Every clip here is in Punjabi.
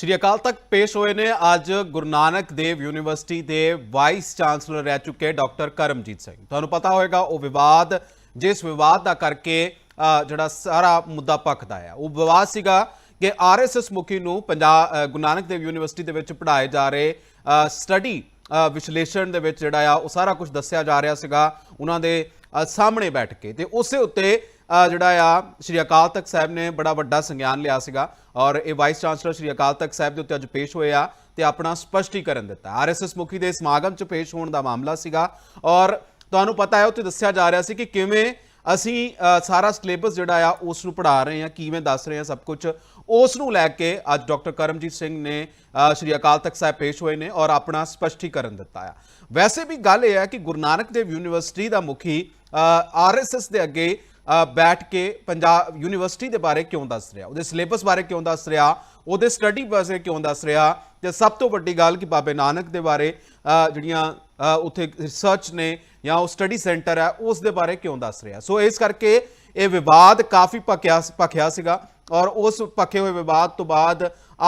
ਸ਼੍ਰੀ ਅਕਾਲ ਤਖਤ ਪੇਸ਼ ਹੋਏ ਨੇ। ਅੱਜ ਗੁਰੂ ਨਾਨਕ ਦੇਵ ਯੂਨੀਵਰਸਿਟੀ ਦੇ ਵਾਈਸ ਚਾਂਸਲਰ ਰਹਿ ਚੁੱਕੇ ਡਾਕਟਰ ਕਰਮਜੀਤ ਸਿੰਘ। ਤੁਹਾਨੂੰ ਪਤਾ ਹੋਵੇਗਾ ਉਹ ਵਿਵਾਦ, ਜਿਸ ਵਿਵਾਦ ਦਾ ਕਰਕੇ ਜਿਹੜਾ ਸਾਰਾ ਮੁੱਦਾ ਪੱਕਦਾ ਆ। ਉਹ ਵਿਵਾਦ ਸੀਗਾ ਕਿ ਆਰਐਸਐਸ ਮੁਖੀ ਨੂੰ ਪੰਜਾਬ ਗੁਰੂ ਨਾਨਕ ਦੇਵ ਯੂਨੀਵਰਸਿਟੀ ਦੇ ਵਿੱਚ ਪੜ੍ਹਾਏ ਜਾ ਰਹੇ ਸਟੱਡੀ ਵਿਸ਼ਲੇਸ਼ਣ ਦੇ ਵਿੱਚ ਜਿਹੜਾ ਆ, ਉਹ ਸਾਰਾ ਕੁਝ ਦੱਸਿਆ ਜਾ ਰਿਹਾ ਸੀਗਾ, ਉਹਨਾਂ ਦੇ ਸਾਹਮਣੇ ਬੈਠ ਕੇ। ਤੇ ਉਸੇ ਉੱਤੇ ਜਿਹੜਾ ਆ, ਸ਼੍ਰੀ ਅਕਾਲ ਤਖਤ ਸਾਹਿਬ ਨੇ ਬੜਾ ਵੱਡਾ ਸੰਗਿਆਨ ਲਿਆ ਸੀਗਾ ਔਰ ਇਹ ਵਾਈਸ ਚਾਂਸਲਰ ਸ਼੍ਰੀ ਅਕਾਲ ਤਖਤ ਸਾਹਿਬ ਦੇ ਉੱਤੇ ਅੱਜ ਪੇਸ਼ ਹੋਏ ਆ ਤੇ ਆਪਣਾ ਸਪਸ਼ਟੀਕਰਨ ਦਿੱਤਾ। ਆਰਐਸਐਸ ਮੁਖੀ ਦੇ ਸਮਾਗਮ 'ਚ ਪੇਸ਼ ਹੋਣ ਦਾ ਮਾਮਲਾ ਸੀਗਾ ਔਰ ਤੁਹਾਨੂੰ ਪਤਾ ਹੈ, ਉੱਥੇ ਦੱਸਿਆ ਜਾ ਰਿਹਾ ਸੀ ਕਿ ਕਿਵੇਂ ਅਸੀਂ ਸਾਰਾ ਸਿਲੇਬਸ ਜਿਹੜਾ ਆ ਉਸ ਨੂੰ ਪੜ੍ਹਾ ਰਹੇ ਹਾਂ, ਕਿਵੇਂ ਦੱਸ ਰਹੇ ਹਾਂ ਸਭ ਕੁਝ ਉਸ ਨੂੰ ਲੈ ਕੇ ਅੱਜ ਡਾਕਟਰ ਕਰਮਜੀਤ ਸਿੰਘ ਨੇ ਸ਼੍ਰੀ ਅਕਾਲ ਤਖਤ ਸਾਹਿਬ ਪੇਸ਼ ਹੋਏ ਨੇ ਔਰ ਆਪਣਾ ਸਪਸ਼ਟੀਕਰਨ ਦਿੱਤਾ ਆ। ਵੈਸੇ ਵੀ ਗੱਲ ਇਹ ਹੈ ਕਿ ਗੁਰੂ ਨਾਨਕ ਦੇਵ ਯੂਨੀਵਰਸਿਟੀ ਦਾ ਮੁਖੀ ਆਰਐਸਐਸ ਦੇ ਅੱਗੇ ਬੈਠ ਕੇ ਪੰਜਾਬ ਯੂਨੀਵਰਸਿਟੀ ਦੇ ਬਾਰੇ ਕਿਉਂ ਦੱਸ ਰਿਹਾ? ਉਹਦੇ ਸਿਲੇਬਸ ਬਾਰੇ ਕਿਉਂ ਦੱਸ ਰਿਹਾ? ਉਹਦੇ ਸਟੱਡੀ ਬਾਰੇ ਕਿਉਂ ਦੱਸ ਰਿਹਾ? ਤੇ ਸਭ ਤੋਂ ਵੱਡੀ ਗੱਲ ਕਿ ਬਾਬੇ ਨਾਨਕ ਦੇ ਬਾਰੇ ਜਿਹੜੀਆਂ ਉੱਥੇ ਰਿਸਰਚ ਨੇ ਜਾਂ ਉਹ ਸਟੱਡੀ ਸੈਂਟਰ ਹੈ, ਉਸ ਦੇ ਬਾਰੇ ਕਿਉਂ ਦੱਸ ਰਿਹਾ? ਸੋ ਇਸ ਕਰਕੇ ਇਹ ਵਿਵਾਦ ਕਾਫੀ ਪੱਕਿਆ ਪੱਖਿਆ ਸੀਗਾ ਔਰ ਉਸ ਪੱਕੇ ਹੋਏ ਵਿਵਾਦ ਤੋਂ ਬਾਅਦ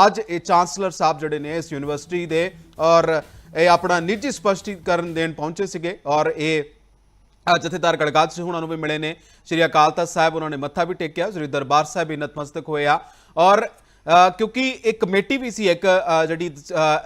ਅੱਜ ਇਹ ਚਾਂਸਲਰ ਸਾਹਿਬ ਜਿਹੜੇ ਨੇ ਇਸ ਯੂਨੀਵਰਸਿਟੀ ਦੇ ਔਰ ਇਹ ਆਪਣਾ ਨਿੱਜੀ ਸਪਸ਼ਟੀਕਰਨ ਦੇਣ ਪਹੁੰਚੇ ਸੀਗੇ ਔਰ ਇਹ ਜਥੇਦਾਰ ਗੜਗਾਜ ਸਿੰਘ ਉਹਨਾਂ ਨੂੰ ਵੀ ਮਿਲੇ ਨੇ। ਸ਼੍ਰੀ ਅਕਾਲ ਤਖਤ ਸਾਹਿਬ ਉਹਨਾਂ ਨੇ ਮੱਥਾ ਵੀ ਟੇਕਿਆ, ਸ੍ਰੀ ਦਰਬਾਰ ਸਾਹਿਬ ਵੀ ਨਤਮਸਤਕ ਹੋਏ ਆ। ਔਰ ਕਿਉਂਕਿ ਇੱਕ ਕਮੇਟੀ ਵੀ ਸੀ, ਇੱਕ ਜਿਹੜੀ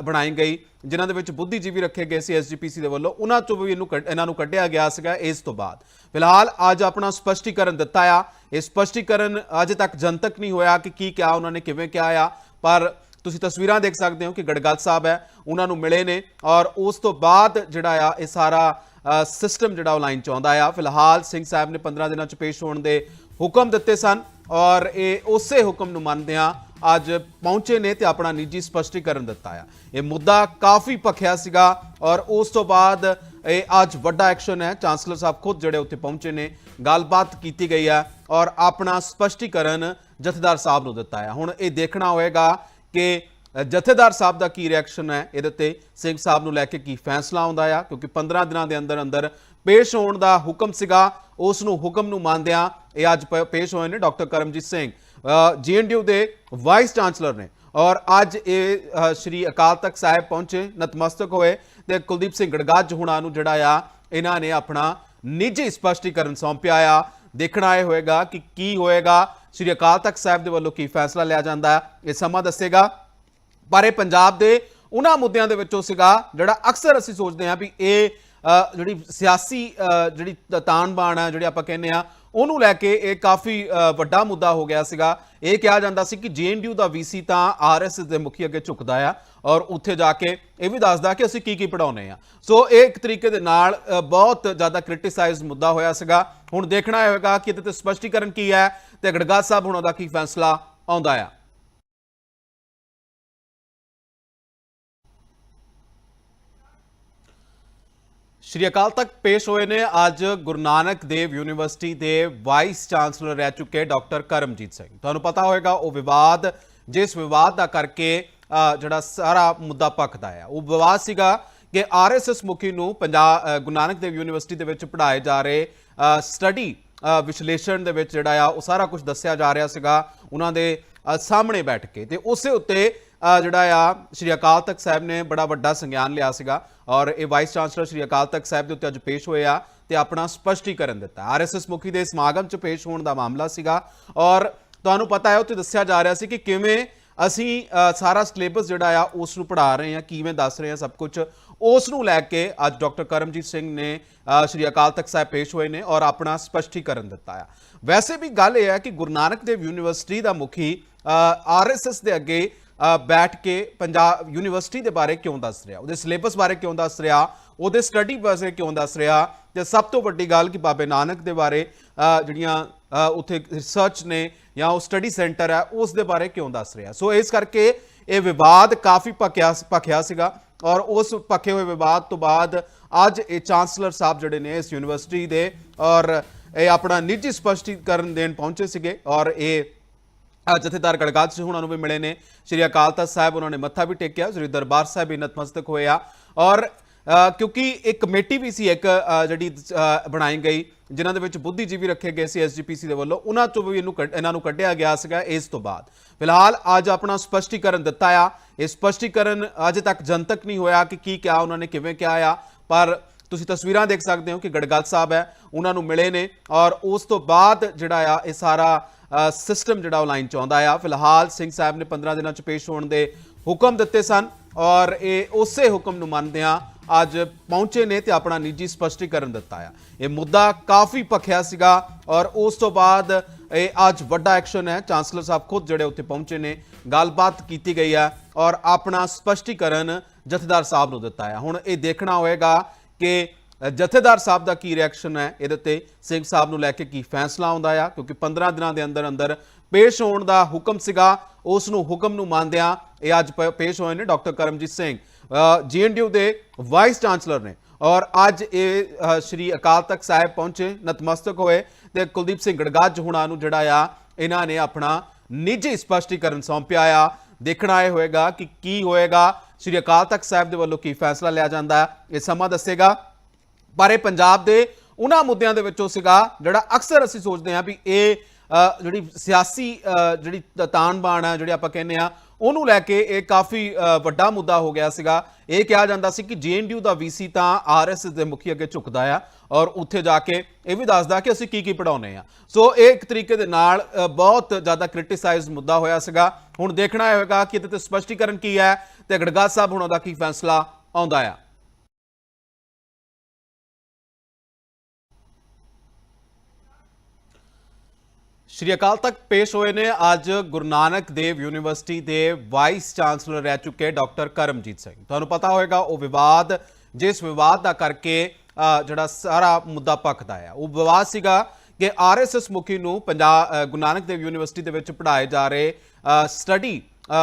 ਬਣਾਈ ਗਈ, ਜਿਨ੍ਹਾਂ ਦੇ ਵਿੱਚ ਬੁੱਧੀਜੀਵੀ ਰੱਖੇ ਗਏ ਸੀ ਐਸਜੀਪੀਸੀ ਦੇ ਵੱਲੋਂ, ਉਹਨਾਂ ਚੋਂ ਵੀ ਇਹਨੂੰ ਕੱਢ- ਇਹਨਾਂ ਨੂੰ ਕੱਢਿਆ ਗਿਆ ਸੀਗਾ ਇਸ ਤੋਂ ਬਾਅਦ। ਫਿਲਹਾਲ ਅੱਜ ਆਪਣਾ ਸਪਸ਼ਟੀਕਰਨ ਦਿੱਤਾ ਆ। ਇਹ ਸਪਸ਼ਟੀਕਰਨ ਅਜੇ ਤੱਕ ਜਨਤਕ ਨਹੀਂ ਹੋਇਆ ਕਿ ਕੀ ਕਿਹਾ, ਉਹਨਾਂ ਨੇ ਕਿਵੇਂ ਕਿਹਾ ਆ। ਪਰ ਤੁਸੀਂ ਤਸਵੀਰਾਂ ਦੇਖ ਸਕਦੇ ਹੋ ਕਿ ਗੜਗਲ ਸਾਹਿਬ ਹੈ, ਉਹਨਾਂ ਨੂੰ ਮਿਲੇ ਨੇ। ਔਰ ਉਸ ਤੋਂ ਬਾਅਦ ਜਿਹੜਾ ਆ, ਇਹ ਸਾਰਾ ਸਿਸਟਮ ਜਿਹੜਾ ਉਹ ਲਾਈਨ ਚ ਆਉਂਦਾ ਆ। ਫਿਲਹਾਲ ਸਿੰਘ ਸਾਹਿਬ ਨੇ 15 ਦਿਨਾਂ ਚ ਪੇਸ਼ ਹੋਣ ਦੇ ਹੁਕਮ ਦਿੱਤੇ ਸਨ ਔਰ ਇਹ ਉਸੇ ਹੁਕਮ ਨੂੰ ਮੰਨਦਿਆਂ ਅੱਜ ਪਹੁੰਚੇ ਨੇ ਤੇ ਆਪਣਾ ਨਿੱਜੀ ਸਪਸ਼ਟੀਕਰਨ ਦਿੱਤਾ ਆ। ਇਹ ਮੁੱਦਾ ਕਾਫੀ ਭਖਿਆ ਸੀਗਾ ਔਰ ਉਸ ਤੋਂ ਬਾਅਦ ਇਹ ਅੱਜ ਵੱਡਾ ਐਕਸ਼ਨ ਹੈ। ਚਾਂਸਲਰ ਸਾਹਿਬ ਖੁਦ ਜਿਹੜੇ ਉੱਥੇ ਪਹੁੰਚੇ ਨੇ, ਗੱਲਬਾਤ ਕੀਤੀ ਗਈ ਆ ਔਰ ਆਪਣਾ ਸਪਸ਼ਟੀਕਰਨ ਜਥੇਦਾਰ ਸਾਹਿਬ ਨੂੰ ਦਿੱਤਾ ਆ। ਹੁਣ ਇਹ ਦੇਖਣਾ ਹੋਏਗਾ ਕਿ ਜਥੇਦਾਰ ਸਾਹਿਬ ਦਾ ਕੀ ਰਿਐਕਸ਼ਨ ਹੈ? ਇਹਦੇ ਤੇ ਸਿੰਘ ਸਾਹਿਬ ਨੂੰ ਲੈ ਕੇ ਕੀ ਫੈਸਲਾ ਆਉਂਦਾ ਆ? ਕਿਉਂਕਿ 15 ਦਿਨਾਂ ਦੇ ਅੰਦਰ ਅੰਦਰ ਪੇਸ਼ ਹੋਣ ਦਾ ਹੁਕਮ ਸੀਗਾ। ਉਸ ਨੂੰ ਹੁਕਮ ਨੂੰ ਮੰਨਦਿਆਂ ਇਹ ਅੱਜ ਪ- ਪੇਸ਼ ਹੋਏ ਨੇ ਡਾਕਟਰ ਕਰਮਜੀਤ ਸਿੰਘ। ਜੀਐਨਡੀਯੂ ਦੇ ਵਾਈਸ ਚਾਂਸਲਰ ਨੇ। ਔਰ ਅੱਜ ਇਹ ਸ਼੍ਰੀ ਅਕਾਲ ਤਖਤ ਸਾਹਿਬ ਪਹੁੰਚੇ, ਨਤਮਸਤਕ ਹੋਏ ਤੇ ਕੁਲਦੀਪ ਸਿੰਘ ਗੜਗਾਜ ਹੁਣਾਂ ਨੂੰ ਜਿਹੜਾ ਆ, ਇਹਨਾਂ ਨੇ ਆਪਣਾ ਨਿੱਜੀ ਸਪਸ਼ਟੀਕਰਨ ਸੌਂਪਿਆ ਆ। ਦੇਖਣਾ ਇਹ ਹੋਏਗਾ ਕਿ ਕੀ ਹੋਏਗਾ। ਸ਼੍ਰੀ ਅਕਾਲ ਤਖਤ ਸਾਹਿਬ ਦੇ ਵੱਲੋਂ ਕੀ ਫੈਸਲਾ ਲਿਆ ਜਾਂਦਾ ਹੈ, ਇਹ ਸਮਾਂ ਦੱਸੇਗਾ। ਪਰ ਇਹ ਪੰਜਾਬ ਦੇ ਉਹਨਾਂ ਮੁੱਦਿਆਂ ਦੇ ਵਿੱਚੋਂ ਸੀਗਾ ਜਿਹੜਾ ਅਕਸਰ ਅਸੀਂ ਸੋਚਦੇ ਹਾਂ ਵੀ ਇਹ ਜਿਹੜੀ ਸਿਆਸੀ ਅ, ਜਿਹੜੀ ਤਾਣਬਾਣ ਹੈ ਜਿਹੜੀ ਆਪਾਂ ਕਹਿੰਦੇ ਆ ਉਹਨੂੰ ਲੈ ਕੇ ਇਹ ਕਾਫੀ ਵੱਡਾ ਮੁੱਦਾ ਹੋ ਗਿਆ ਸੀਗਾ। ਇਹ ਕਿਹਾ ਜਾਂਦਾ ਸੀ ਕਿ ਜੀਐਨਡੀਯੂ ਦਾ ਵੀਸੀ ਤਾਂ ਆਰਐਸਐਸ ਦੇ ਮੁਖੀ ਅੱਗੇ ਝੁਕਦਾ ਆ ਔਰ ਉੱਥੇ ਜਾ ਕੇ ਇਹ ਵੀ ਦੱਸਦਾ ਕਿ ਅਸੀਂ ਕੀ ਕੀ ਪੜਾਉਨੇ ਆ ਸੋ ਇਹ ਇੱਕ ਤਰੀਕੇ ਦੇ ਨਾਲ ਬਹੁਤ ਜ਼ਿਆਦਾ ਕ੍ਰਿਟਿਸਾਈਜ਼ਡ ਮੁੱਦਾ ਹੋਇਆ ਸੀਗਾ। ਹੁਣ ਦੇਖਣਾ ਇਹ ਹੋਵੇਗਾ ਕਿ ਇਹਦੇ ਤੇ ਸਪਸ਼ਟੀਕਰਨ ਕੀ ਹੈ ਤੇ ਗੜਗਾ ਸਾਹਿਬ ਹੁਣਾਂ ਦਾ ਕੀ ਫੈਸਲਾ ਆਉਂਦਾ ਆ। ਸ਼੍ਰੀ ਅਕਾਲ ਤਖਤ ਪੇਸ਼ ਹੋਏ ਨੇ। ਅੱਜ ਗੁਰੂ ਨਾਨਕ ਦੇਵ ਯੂਨੀਵਰਸਿਟੀ ਦੇ ਵਾਈਸ ਚਾਂਸਲਰ ਰਹਿ ਚੁੱਕੇ ਡਾਕਟਰ ਕਰਮਜੀਤ ਸਿੰਘ। ਤੁਹਾਨੂੰ ਪਤਾ ਹੋਵੇਗਾ ਉਹ ਵਿਵਾਦ, ਜਿਸ ਵਿਵਾਦ ਦਾ ਕਰਕੇ ਜਿਹੜਾ ਸਾਰਾ ਮੁੱਦਾ ਪੱਕਦਾ ਆ। ਉਹ ਵਿਵਾਦ ਸੀਗਾ ਕਿ ਆਰਐਸਐਸ ਮੁਖੀ ਨੂੰ ਪੰਜਾਬ ਗੁਰੂ ਨਾਨਕ ਦੇਵ ਯੂਨੀਵਰਸਿਟੀ ਦੇ ਵਿੱਚ ਪੜ੍ਹਾਏ ਜਾ ਰਹੇ ਸਟੱਡੀ ਵਿਸ਼ਲੇਸ਼ਣ ਦੇ ਵਿੱਚ ਜਿਹੜਾ ਆ, ਉਹ ਸਾਰਾ ਕੁਝ ਦੱਸਿਆ ਜਾ ਰਿਹਾ ਸੀਗਾ। ਉਹਨਾਂ ਦੇ ਸਾਹਮਣੇ ਬੈਠ ਕੇ ਤੇ ਉਸੇ ਉੱਤੇ ਜਿਹੜਾ ਆ, ਸ਼੍ਰੀ ਅਕਾਲ ਤਖਤ ਸਾਹਿਬ ਨੇ ਬੜਾ ਵੱਡਾ ਸੰਗਿਆਨ ਲਿਆ ਸੀਗਾ ਔਰ ਇਹ ਵਾਈਸ ਚਾਂਸਲਰ ਸ਼੍ਰੀ ਅਕਾਲ ਤਖਤ ਸਾਹਿਬ ਦੇ ਉੱਤੇ ਅੱਜ ਪੇਸ਼ ਹੋਏ ਆ ਤੇ ਆਪਣਾ ਸਪਸ਼ਟੀਕਰਨ ਦਿੱਤਾ। ਆਰਐਸਐਸ ਮੁਖੀ ਦੇ ਸਮਾਗਮ 'ਚ ਪੇਸ਼ ਹੋਣ ਦਾ ਮਾਮਲਾ ਸੀਗਾ ਔਰ ਤੁਹਾਨੂੰ ਪਤਾ ਹੈ, ਉੱਥੇ ਦੱਸਿਆ ਜਾ ਰਿਹਾ ਸੀ ਕਿ ਕਿਵੇਂ ਅਸੀਂ ਸਾਰਾ ਸਿਲੇਬਸ ਜਿਹੜਾ ਆ, ਉਸ ਨੂੰ ਪੜ੍ਹਾ ਰਹੇ ਹਾਂ, ਕਿਵੇਂ ਦੱਸ ਰਹੇ ਹਾਂ ਸਭ ਕੁਝ ਉਸ ਨੂੰ ਲੈ ਕੇ ਅੱਜ ਡਾਕਟਰ ਕਰਮਜੀਤ ਸਿੰਘ ਨੇ ਸ਼੍ਰੀ ਅਕਾਲ ਤਖਤ ਸਾਹਿਬ ਪੇਸ਼ ਹੋਏ ਨੇ ਔਰ ਆਪਣਾ ਸਪਸ਼ਟੀਕਰਨ ਦਿੱਤਾ ਆ। ਵੈਸੇ ਵੀ ਗੱਲ ਇਹ ਹੈ ਕਿ ਗੁਰੂ ਨਾਨਕ ਦੇਵ ਯੂਨੀਵਰਸਿਟੀ ਦਾ ਮੁਖੀ ਆਰਐਸਐਸ ਦੇ ਅੱਗੇ ਬੈਠ ਕੇ ਪੰਜਾਬ ਯੂਨੀਵਰਸਿਟੀ ਦੇ ਬਾਰੇ ਕਿਉਂ ਦੱਸ ਰਿਹਾ? ਉਹਦੇ ਸਿਲੇਬਸ ਬਾਰੇ ਕਿਉਂ ਦੱਸ ਰਿਹਾ? ਉਹਦੇ ਸਟੱਡੀ ਬਾਰੇ ਕਿਉਂ ਦੱਸ ਰਿਹਾ? ਤੇ ਸਭ ਤੋਂ ਵੱਡੀ ਗੱਲ ਕਿ ਬਾਬੇ ਨਾਨਕ ਦੇ ਬਾਰੇ ਜਿਹੜੀਆਂ ਉੱਥੇ ਰਿਸਰਚ ਨੇ ਜਾਂ ਉਹ ਸਟੱਡੀ ਸੈਂਟਰ ਹੈ, ਉਸ ਦੇ ਬਾਰੇ ਕਿਉਂ ਦੱਸ ਰਿਹਾ? ਸੋ ਇਸ ਕਰਕੇ ਇਹ ਵਿਵਾਦ ਕਾਫੀ ਭਖਿਆ ਭਖਿਆ ਸੀਗਾ ਔਰ ਉਸ ਪੱਕੇ ਹੋਏ ਵਿਵਾਦ ਤੋਂ ਬਾਅਦ ਅੱਜ ਇਹ ਚਾਂਸਲਰ ਸਾਹਿਬ ਜਿਹੜੇ ਨੇ ਇਸ ਯੂਨੀਵਰਸਿਟੀ ਦੇ ਔਰ ਇਹ ਆਪਣਾ ਨਿੱਜੀ ਸਪਸ਼ਟੀਕਰਨ ਦੇਣ ਪਹੁੰਚੇ ਸੀਗੇ ਔਰ ਇਹ ਜਥੇਦਾਰ ਗੜਗਾਜ ਸਿੰਘ ਉਹਨਾਂ ਨੂੰ ਵੀ ਮਿਲੇ ਨੇ। ਸ਼੍ਰੀ ਅਕਾਲ ਤਖਤ ਸਾਹਿਬ ਉਹਨਾਂ ਨੇ ਮੱਥਾ ਵੀ ਟੇਕਿਆ, ਸ੍ਰੀ ਦਰਬਾਰ ਸਾਹਿਬ ਵੀ ਨਤਮਸਤਕ ਹੋਇਆ। ਔਰ ਕਿਉਂਕਿ ਇੱਕ ਕਮੇਟੀ ਵੀ ਸੀ, ਇੱਕ ਜਿਹੜੀ ਬਣਾਈ ਗਈ, ਜਿਨ੍ਹਾਂ ਦੇ ਵਿੱਚ ਬੁੱਧੀਜੀਵੀ ਰੱਖੇ ਗਏ ਸੀ ਐਸਜੀਪੀਸੀ ਦੇ ਵੱਲੋਂ, ਉਹਨਾਂ ਤੋਂ ਵੀ ਇਹਨੂੰ ਕੱਢ- ਇਹਨਾਂ ਨੂੰ ਕੱਢਿਆ ਗਿਆ ਸੀਗਾ ਇਸ ਤੋਂ ਬਾਅਦ। ਫਿਲਹਾਲ ਅੱਜ ਆਪਣਾ ਸਪਸ਼ਟੀਕਰਨ ਦਿੱਤਾ ਆ। ਇਹ ਸਪਸ਼ਟੀਕਰਨ ਅਜੇ ਤੱਕ ਜਨਤਕ ਨਹੀਂ ਹੋਇਆ ਕਿ ਕੀ ਕਿਹਾ, ਉਹਨਾਂ ਨੇ ਕਿਵੇਂ ਕਿਹਾ ਆ। ਪਰ ਤੁਸੀਂ ਤਸਵੀਰਾਂ ਦੇਖ ਸਕਦੇ ਹੋ ਕਿ ਗੜਗਲ ਸਾਹਿਬ ਹੈ, ਉਹਨਾਂ ਨੂੰ ਮਿਲੇ ਨੇ। ਔਰ ਉਸ ਤੋਂ ਬਾਅਦ ਜਿਹੜਾ ਆ, ਇਹ ਸਾਰਾ ਸਿਸਟਮ ਜਿਹੜਾ ਉਹ ਲਾਈਨ ਚ ਆਉਂਦਾ ਆ। ਫਿਲਹਾਲ ਸਿੰਘ ਸਾਹਿਬ ਨੇ 15 ਦਿਨਾਂ ਚ ਪੇਸ਼ ਹੋਣ ਦੇ ਹੁਕਮ ਦਿੱਤੇ ਸਨ ਔਰ ਇਹ ਉਸੇ ਹੁਕਮ ਨੂੰ ਮੰਨਦਿਆਂ ਅੱਜ ਪਹੁੰਚੇ ਨੇ ਤੇ ਆਪਣਾ ਨਿੱਜੀ ਸਪਸ਼ਟੀਕਰਨ ਦਿੱਤਾ ਆ। ਇਹ ਮੁੱਦਾ ਕਾਫੀ ਭਖਿਆ ਸੀਗਾ ਔਰ ਉਸ ਤੋਂ ਬਾਅਦ ਇਹ ਅੱਜ ਵੱਡਾ ਐਕਸ਼ਨ ਹੈ। ਚਾਂਸਲਰ ਸਾਹਿਬ ਖੁਦ ਜਿਹੜੇ ਉੱਥੇ ਪਹੁੰਚੇ ਨੇ, ਗੱਲਬਾਤ ਕੀਤੀ ਗਈ ਆ ਔਰ ਆਪਣਾ ਸਪਸ਼ਟੀਕਰਨ ਜਥੇਦਾਰ ਸਾਹਿਬ ਨੂੰ ਦਿੱਤਾ ਆ। ਹੁਣ ਇਹ ਦੇਖਣਾ ਹੋਏਗਾ ਕਿ ਜਥੇਦਾਰ ਸਾਹਿਬ ਦਾ ਕੀ ਰਿਐਕਸ਼ਨ ਹੈ? ਇਹਦੇ ਤੇ ਸਿੰਘ ਸਾਹਿਬ ਨੂੰ ਲੈ ਕੇ ਕੀ ਫੈਸਲਾ ਆਉਂਦਾ ਆ? ਕਿਉਂਕਿ 15 ਦਿਨਾਂ ਦੇ ਅੰਦਰ ਅੰਦਰ ਪੇਸ਼ ਹੋਣ ਦਾ ਹੁਕਮ ਸੀਗਾ। ਉਸ ਨੂੰ ਹੁਕਮ ਨੂੰ ਮੰਨਦਿਆਂ ਇਹ ਅੱਜ ਪ- ਪੇਸ਼ ਹੋਏ ਨੇ ਡਾਕਟਰ ਕਰਮਜੀਤ ਸਿੰਘ। ਜੀਐਨਡੀਯੂ ਦੇ ਵਾਈਸ ਚਾਂਸਲਰ ਨੇ। ਔਰ ਅੱਜ ਇਹ ਸ਼੍ਰੀ ਅਕਾਲ ਤਖਤ ਸਾਹਿਬ ਪਹੁੰਚੇ, ਨਤਮਸਤਕ ਹੋਏ ਤੇ ਕੁਲਦੀਪ ਸਿੰਘ ਗੜਗਾਜ ਹੁਣਾਂ ਨੂੰ ਜਿਹੜਾ ਆ, ਇਹਨਾਂ ਨੇ ਆਪਣਾ ਨਿੱਜੀ ਸਪਸ਼ਟੀਕਰਨ ਸੌਂਪਿਆ ਆ। ਦੇਖਣਾ ਇਹ ਹੋਏਗਾ ਕਿ ਕੀ ਹੋਏਗਾ। ਸ਼੍ਰੀ ਅਕਾਲ ਤਖਤ ਸਾਹਿਬ ਦੇ ਵੱਲੋਂ ਕੀ ਫੈਸਲਾ ਲਿਆ ਜਾਂਦਾ ਇਹ ਸਮਾਂ ਦੱਸੇਗਾ। ਪਰ ਇਹ ਪੰਜਾਬ ਦੇ ਉਹਨਾਂ ਮੁੱਦਿਆਂ ਦੇ ਵਿੱਚੋਂ ਸੀਗਾ ਜਿਹੜਾ ਅਕਸਰ ਅਸੀਂ ਸੋਚਦੇ ਹਾਂ ਵੀ ਇਹ ਜਿਹੜੀ ਸਿਆਸੀ ਅ, ਜਿਹੜੀ ਤਾਣਬਾਣ ਹੈ ਜਿਹੜੀ ਆਪਾਂ ਕਹਿੰਦੇ ਆ ਉਹਨੂੰ ਲੈ ਕੇ ਇਹ ਕਾਫੀ ਵੱਡਾ ਮੁੱਦਾ ਹੋ ਗਿਆ ਸੀਗਾ। ਇਹ ਕਿਹਾ ਜਾਂਦਾ ਸੀ ਕਿ ਜੀਐਨਡੀਯੂ ਦਾ ਵੀਸੀ ਤਾਂ ਆਰਐਸਐਸ ਦੇ ਮੁਖੀ ਅੱਗੇ ਝੁਕਦਾ ਆ ਔਰ ਉੱਥੇ ਜਾ ਕੇ ਇਹ ਵੀ ਦੱਸਦਾ ਕਿ ਅਸੀਂ ਕੀ ਕੀ ਪੜਾਉਨੇ ਆ ਸੋ ਇਹ ਇੱਕ ਤਰੀਕੇ ਦੇ ਨਾਲ ਬਹੁਤ ਜ਼ਿਆਦਾ ਕ੍ਰਿਟਿਸਾਈਜ਼ਡ ਮੁੱਦਾ ਹੋਇਆ ਸੀਗਾ। ਹੁਣ ਦੇਖਣਾ ਇਹ ਹੋਏਗਾ ਕਿ ਇਹਦੇ ਤੇ ਸਪਸ਼ਟੀਕਰਨ ਕੀ ਹੈ ਤੇ ਗੜਗਾ ਸਾਹਿਬ ਹੁਣ ਉਹਦਾ ਕੀ ਫੈਸਲਾ ਆਉਂਦਾ ਆ। ਸ਼੍ਰੀ ਅਕਾਲ ਤਖਤ ਪੇਸ਼ ਹੋਏ ਨੇ। ਅੱਜ ਗੁਰੂ ਨਾਨਕ ਦੇਵ ਯੂਨੀਵਰਸਿਟੀ ਦੇ ਵਾਈਸ ਚਾਂਸਲਰ ਰਹਿ ਚੁੱਕੇ ਡਾਕਟਰ ਕਰਮਜੀਤ ਸਿੰਘ। ਤੁਹਾਨੂੰ ਪਤਾ ਹੋਵੇਗਾ ਉਹ ਵਿਵਾਦ, ਜਿਸ ਵਿਵਾਦ ਦਾ ਕਰਕੇ ਜਿਹੜਾ ਸਾਰਾ ਮੁੱਦਾ ਪੱਕਦਾ ਆ। ਉਹ ਵਿਵਾਦ ਸੀਗਾ ਕਿ ਆਰਐਸਐਸ ਮੁਖੀ ਨੂੰ ਪੰਜਾਬ ਗੁਰੂ ਨਾਨਕ ਦੇਵ ਯੂਨੀਵਰਸਿਟੀ ਦੇ ਵਿੱਚ ਪੜ੍ਹਾਏ ਜਾ ਰਹੇ ਸਟੱਡੀ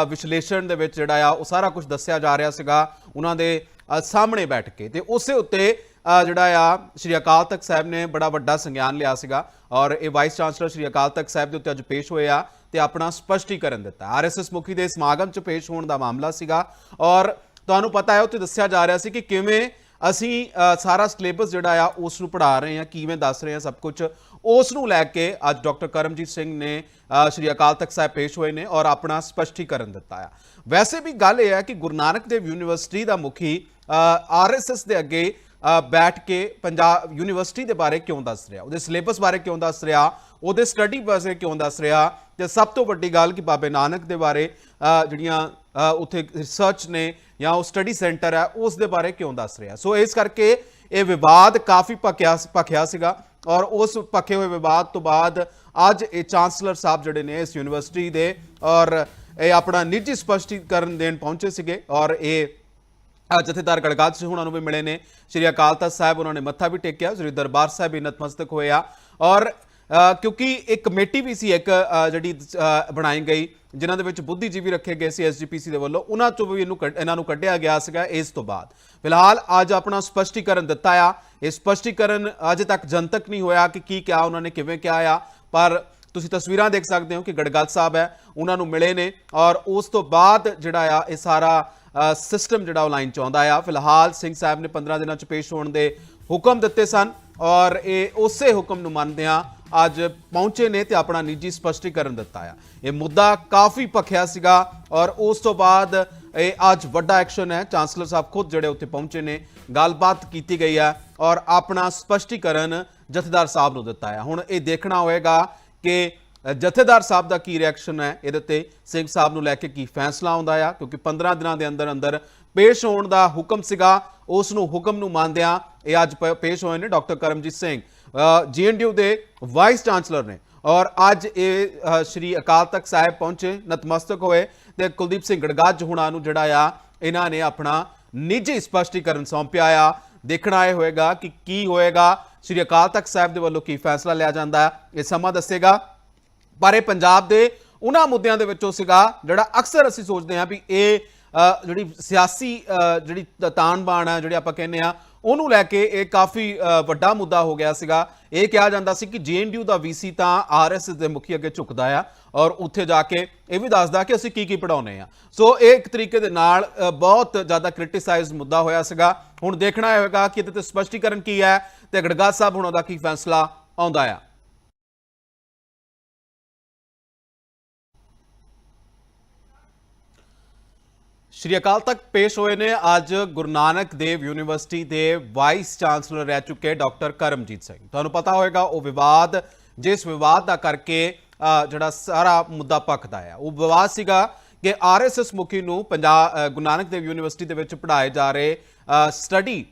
ਵਿਸ਼ਲੇਸ਼ਣ ਦੇ ਵਿੱਚ ਜਿਹੜਾ ਆ, ਉਹ ਸਾਰਾ ਕੁਝ ਦੱਸਿਆ ਜਾ ਰਿਹਾ ਸੀਗਾ। ਉਹਨਾਂ ਦੇ ਸਾਹਮਣੇ ਬੈਠ ਕੇ। ਤੇ ਉਸੇ ਉੱਤੇ ਜਿਹੜਾ ਆ, ਸ਼੍ਰੀ ਅਕਾਲ ਤਖਤ ਸਾਹਿਬ ਨੇ ਬੜਾ ਵੱਡਾ ਸੰਗਿਆਨ ਲਿਆ ਸੀਗਾ ਔਰ ਇਹ ਵਾਈਸ ਚਾਂਸਲਰ ਸ਼੍ਰੀ ਅਕਾਲ ਤਖਤ ਸਾਹਿਬ ਦੇ ਉੱਤੇ ਅੱਜ ਪੇਸ਼ ਹੋਏ ਆ ਤੇ ਆਪਣਾ ਸਪਸ਼ਟੀਕਰਨ ਦਿੱਤਾ। ਆਰਐਸਐਸ ਮੁਖੀ ਦੇ ਸਮਾਗਮ 'ਚ ਪੇਸ਼ ਹੋਣ ਦਾ ਮਾਮਲਾ ਸੀਗਾ ਔਰ ਤੁਹਾਨੂੰ ਪਤਾ ਹੈ, ਉੱਥੇ ਦੱਸਿਆ ਜਾ ਰਿਹਾ ਸੀ ਕਿ ਕਿਵੇਂ ਅਸੀਂ ਸਾਰਾ ਸਿਲੇਬਸ ਜਿਹੜਾ ਆ ਉਸ ਨੂੰ ਪੜ੍ਹਾ ਰਹੇ ਹਾਂ, ਕਿਵੇਂ ਦੱਸ ਰਹੇ ਹਾਂ ਸਭ ਕੁਝ ਉਸ ਨੂੰ ਲੈ ਕੇ ਅੱਜ ਡਾਕਟਰ ਕਰਮਜੀਤ ਸਿੰਘ ਨੇ ਸ਼੍ਰੀ ਅਕਾਲ ਤਖਤ ਸਾਹਿਬ ਪੇਸ਼ ਹੋਏ ਨੇ ਔਰ ਆਪਣਾ ਸਪਸ਼ਟੀਕਰਨ ਦਿੱਤਾ ਆ। ਵੈਸੇ ਵੀ ਗੱਲ ਇਹ ਹੈ ਕਿ ਗੁਰੂ ਨਾਨਕ ਦੇਵ ਯੂਨੀਵਰਸਿਟੀ ਦਾ ਮੁਖੀ ਆਰਐਸਐਸ ਦੇ ਅੱਗੇ ਬੈਠ ਕੇ ਪੰਜਾਬ ਯੂਨੀਵਰਸਿਟੀ ਦੇ ਬਾਰੇ ਕਿਉਂ ਦੱਸ ਰਿਹਾ? ਉਹਦੇ ਸਿਲੇਬਸ ਬਾਰੇ ਕਿਉਂ ਦੱਸ ਰਿਹਾ? ਉਹਦੇ ਸਟੱਡੀ ਬਾਰੇ ਕਿਉਂ ਦੱਸ ਰਿਹਾ? ਤੇ ਸਭ ਤੋਂ ਵੱਡੀ ਗੱਲ ਕਿ ਬਾਬੇ ਨਾਨਕ ਦੇ ਬਾਰੇ ਜਿਹੜੀਆਂ ਉੱਥੇ ਰਿਸਰਚ ਨੇ ਜਾਂ ਉਹ ਸਟੱਡੀ ਸੈਂਟਰ ਹੈ, ਉਸ ਦੇ ਬਾਰੇ ਕਿਉਂ ਦੱਸ ਰਿਹਾ? ਸੋ ਇਸ ਕਰਕੇ ਇਹ ਵਿਵਾਦ ਕਾਫੀ ਭਖਿਆ ਭਖਿਆ ਸੀਗਾ ਔਰ ਉਸ ਭਖੇ ਹੋਏ ਵਿਵਾਦ ਤੋਂ ਬਾਅਦ ਅੱਜ ਇਹ ਚਾਂਸਲਰ ਸਾਹਿਬ ਜਿਹੜੇ ਨੇ ਇਸ ਯੂਨੀਵਰਸਿਟੀ ਦੇ ਔਰ ਇਹ ਆਪਣਾ ਨਿੱਜੀ ਸਪਸ਼ਟੀਕਰਨ ਦੇਣ ਪਹੁੰਚੇ ਸੀਗੇ ਔਰ ਇਹ ਜਥੇਦਾਰ ਗੜਗਾਜ ਸਿੰਘ ਉਹਨਾਂ ਨੂੰ ਵੀ ਮਿਲੇ ਨੇ ਸ਼੍ਰੀ ਅਕਾਲ ਤਖਤ ਸਾਹਿਬ ਉਹਨਾਂ ਨੇ ਮੱਥਾ ਵੀ ਟੇਕਿਆ ਸ਼੍ਰੀ ਦਰਬਾਰ ਸਾਹਿਬ ਵੀ ਨਤਮਸਤਕ ਹੋਏ ਆ ਔਰ ਅ, ਕਿਉਂਕਿ ਇੱਕ ਕਮੇਟੀ ਵੀ ਸੀ ਇੱਕ ਅ, ਜਿਹੜੀ ਅ, ਬਣਾਈ ਗਈ ਜਿਨ੍ਹਾਂ ਦੇ ਵਿੱਚ ਬੁੱਧੀਜੀਵੀ ਰੱਖੇ ਗਏ ਸੀ ਐਸਜੀਪੀਸੀ ਦੇ ਵੱਲੋਂ ਉਹਨਾਂ ਚੋਂ ਵੀ ਇਹਨੂੰ ਕੱਢ- ਇਹਨਾਂ ਨੂੰ ਕੱਢਿਆ ਗਿਆ ਸੀਗਾ ਇਸ ਤੋਂ ਬਾਅਦ ਫਿਲਹਾਲ ਅੱਜ ਆਪਣਾ ਸਪਸ਼ਟੀਕਰਨ ਦਿੱਤਾ ਆ ਇਹ ਸਪਸ਼ਟੀਕਰਨ ਅਜੇ ਤੱਕ ਜਨਤਕ ਨਹੀਂ ਹੋਇਆ ਕਿ ਕੀ ਕਿਹਾ ਉਹਨਾਂ ਨੇ ਕਿਵੇਂ ਕਿਹਾ ਆ ਪਰ ਤੁਸੀਂ ਤਸਵੀਰਾਂ ਦੇਖ ਸਕਦੇ ਹੋ ਕਿ ਗੜਗਲ ਸਾਹਿਬ ਹੈ, ਉਹਨਾਂ ਨੂੰ ਮਿਲੇ ਨੇ ਔਰ ਉਸ ਤੋਂ ਬਾਅਦ ਜਿਹੜਾ ਆ, ਇਹ ਸਾਰਾ ਸਿਸਟਮ ਜਿਹੜਾ ਉਹ ਲਾਈਨ ਚ ਆਉਂਦਾ ਆ। ਫਿਲਹਾਲ ਸਿੰਘ ਸਾਹਿਬ ਨੇ 15 ਦਿਨਾਂ ਚ ਪੇਸ਼ ਹੋਣ ਦੇ ਹੁਕਮ ਦਿੱਤੇ ਸਨ ਔਰ ਇਹ ਉਸੇ ਹੁਕਮ ਨੂੰ ਮੰਨਦਿਆਂ ਅੱਜ ਪਹੁੰਚੇ ਨੇ ਤੇ ਆਪਣਾ ਨਿੱਜੀ ਸਪਸ਼ਟੀਕਰਨ ਦਿੱਤਾ ਆ। ਇਹ ਮੁੱਦਾ ਕਾਫੀ ਭਖਿਆ ਸੀਗਾ ਔਰ ਉਸ ਤੋਂ ਬਾਅਦ ਇਹ ਅੱਜ ਵੱਡਾ ਐਕਸ਼ਨ ਹੈ। ਚਾਂਸਲਰ ਸਾਹਿਬ ਖੁਦ ਜਿਹੜੇ ਉੱਥੇ ਪਹੁੰਚੇ ਨੇ, ਗੱਲਬਾਤ ਕੀਤੀ ਗਈ ਆ ਔਰ ਆਪਣਾ ਸਪਸ਼ਟੀਕਰਨ ਜਥੇਦਾਰ ਸਾਹਿਬ ਨੂੰ ਦਿੱਤਾ ਆ। ਹੁਣ ਇਹ ਦੇਖਣਾ ਹੋਏਗਾ ਕਿ ਜਥੇਦਾਰ ਸਾਹਿਬ ਦਾ ਕੀ ਰਿਐਕਸ਼ਨ ਹੈ? ਇਹਦੇ ਤੇ ਸਿੰਘ ਸਾਹਿਬ ਨੂੰ ਲੈ ਕੇ ਕੀ ਫੈਸਲਾ ਆਉਂਦਾ ਆ? ਕਿਉਂਕਿ 15 ਦਿਨਾਂ ਦੇ ਅੰਦਰ ਅੰਦਰ ਪੇਸ਼ ਹੋਣ ਦਾ ਹੁਕਮ ਸੀਗਾ। ਉਸ ਨੂੰ ਹੁਕਮ ਨੂੰ ਮੰਨਦਿਆਂ ਇਹ ਅੱਜ ਪ- ਪੇਸ਼ ਹੋਏ ਨੇ ਡਾਕਟਰ ਕਰਮਜੀਤ ਸਿੰਘ। ਜੀਐਨਡੀਯੂ ਦੇ ਵਾਈਸ ਚਾਂਸਲਰ ਨੇ। ਔਰ ਅੱਜ ਇਹ ਸ਼੍ਰੀ ਅਕਾਲ ਤਖਤ ਸਾਹਿਬ ਪਹੁੰਚੇ, ਨਤਮਸਤਕ ਹੋਏ ਤੇ ਕੁਲਦੀਪ ਸਿੰਘ ਗੜਗਾਜ ਹੁਣਾਂ ਨੂੰ ਜਿਹੜਾ ਆ, ਇਹਨਾਂ ਨੇ ਆਪਣਾ ਨਿੱਜੀ ਸਪਸ਼ਟੀਕਰਨ ਸੌਂਪਿਆ ਆ। ਦੇਖਣਾ ਇਹ ਹੋਏਗਾ ਕਿ ਕੀ ਹੋਏਗਾ। ਸ਼੍ਰੀ ਅਕਾਲ ਤਖਤ ਸਾਹਿਬ ਦੇ ਵੱਲੋਂ ਕੀ ਫੈਸਲਾ ਲਿਆ ਜਾਂਦਾ ਹੈ? ਇਹ ਸਮਾਂ ਦੱਸੇਗਾ। ਪਰ ਇਹ ਪੰਜਾਬ ਦੇ ਉਹਨਾਂ ਮੁੱਦਿਆਂ ਦੇ ਵਿੱਚੋਂ ਸੀਗਾ ਜਿਹੜਾ ਅਕਸਰ ਅਸੀਂ ਸੋਚਦੇ ਹਾਂ ਵੀ ਇਹ ਜਿਹੜੀ ਸਿਆਸੀ ਅ, ਜਿਹੜੀ ਤਾਣਬਾਣ ਹੈ ਜਿਹੜੇ ਆਪਾਂ ਕਹਿੰਦੇ ਆ ਉਹਨੂੰ ਲੈ ਕੇ ਇਹ ਕਾਫੀ ਵੱਡਾ ਮੁੱਦਾ ਹੋ ਗਿਆ ਸੀਗਾ। ਇਹ ਕਿਹਾ ਜਾਂਦਾ ਸੀ ਕਿ ਜੀਐਨਡੀਯੂ ਦਾ ਵੀਸੀ ਤਾਂ ਆਰਐਸਐਸ ਦੇ ਮੁਖੀ ਅੱਗੇ ਝੁਕਦਾ ਆ ਔਰ ਉੱਥੇ ਜਾ ਕੇ ਇਹ ਵੀ ਦੱਸਦਾ ਕਿ ਅਸੀਂ ਕੀ ਕੀ ਪੜਾਉਨੇ ਆ। ਸੋ ਇਹ ਇੱਕ ਤਰੀਕੇ ਦੇ ਨਾਲ ਬਹੁਤ ਜ਼ਿਆਦਾ ਕ੍ਰਿਟਿਸਾਈਜ਼ਡ ਮੁੱਦਾ ਹੋਇਆ ਸੀਗਾ। ਹੁਣ ਦੇਖਣਾ ਹੋਵੇਗਾ ਕਿ ਇਹਦੇ ਤੇ ਸਪਸ਼ਟੀਕਰਨ ਕੀ ਹੈ ਤੇ ਗੜਗਾ ਸਾਹਿਬ, ਹੁਣ ਉਹਦਾ ਕੀ ਫੈਸਲਾ ਆਉਂਦਾ ਆ। ਸ਼੍ਰੀ ਅਕਾਲ ਤਖਤ ਪੇਸ਼ ਹੋਏ ਨੇ। ਅੱਜ ਗੁਰੂ ਨਾਨਕ ਦੇਵ ਯੂਨੀਵਰਸਿਟੀ ਦੇ ਵਾਈਸ ਚਾਂਸਲਰ ਰਹਿ ਚੁੱਕੇ ਡਾਕਟਰ ਕਰਮਜੀਤ ਸਿੰਘ। ਤੁਹਾਨੂੰ ਪਤਾ ਹੋਵੇਗਾ ਉਹ ਵਿਵਾਦ, ਜਿਸ ਵਿਵਾਦ ਦਾ ਕਰਕੇ ਜਿਹੜਾ ਸਾਰਾ ਮੁੱਦਾ ਭਖਦਾ ਆ। ਉਹ ਵਿਵਾਦ ਸੀਗਾ ਕਿ ਆਰਐਸਐਸ ਮੁਖੀ ਨੂੰ ਪੰਜਾਬ ਗੁਰੂ ਨਾਨਕ ਦੇਵ ਯੂਨੀਵਰਸਿਟੀ ਦੇ ਵਿੱਚ ਪੜ੍ਹਾਏ ਜਾ ਰਹੇ ਸਟੱਡੀ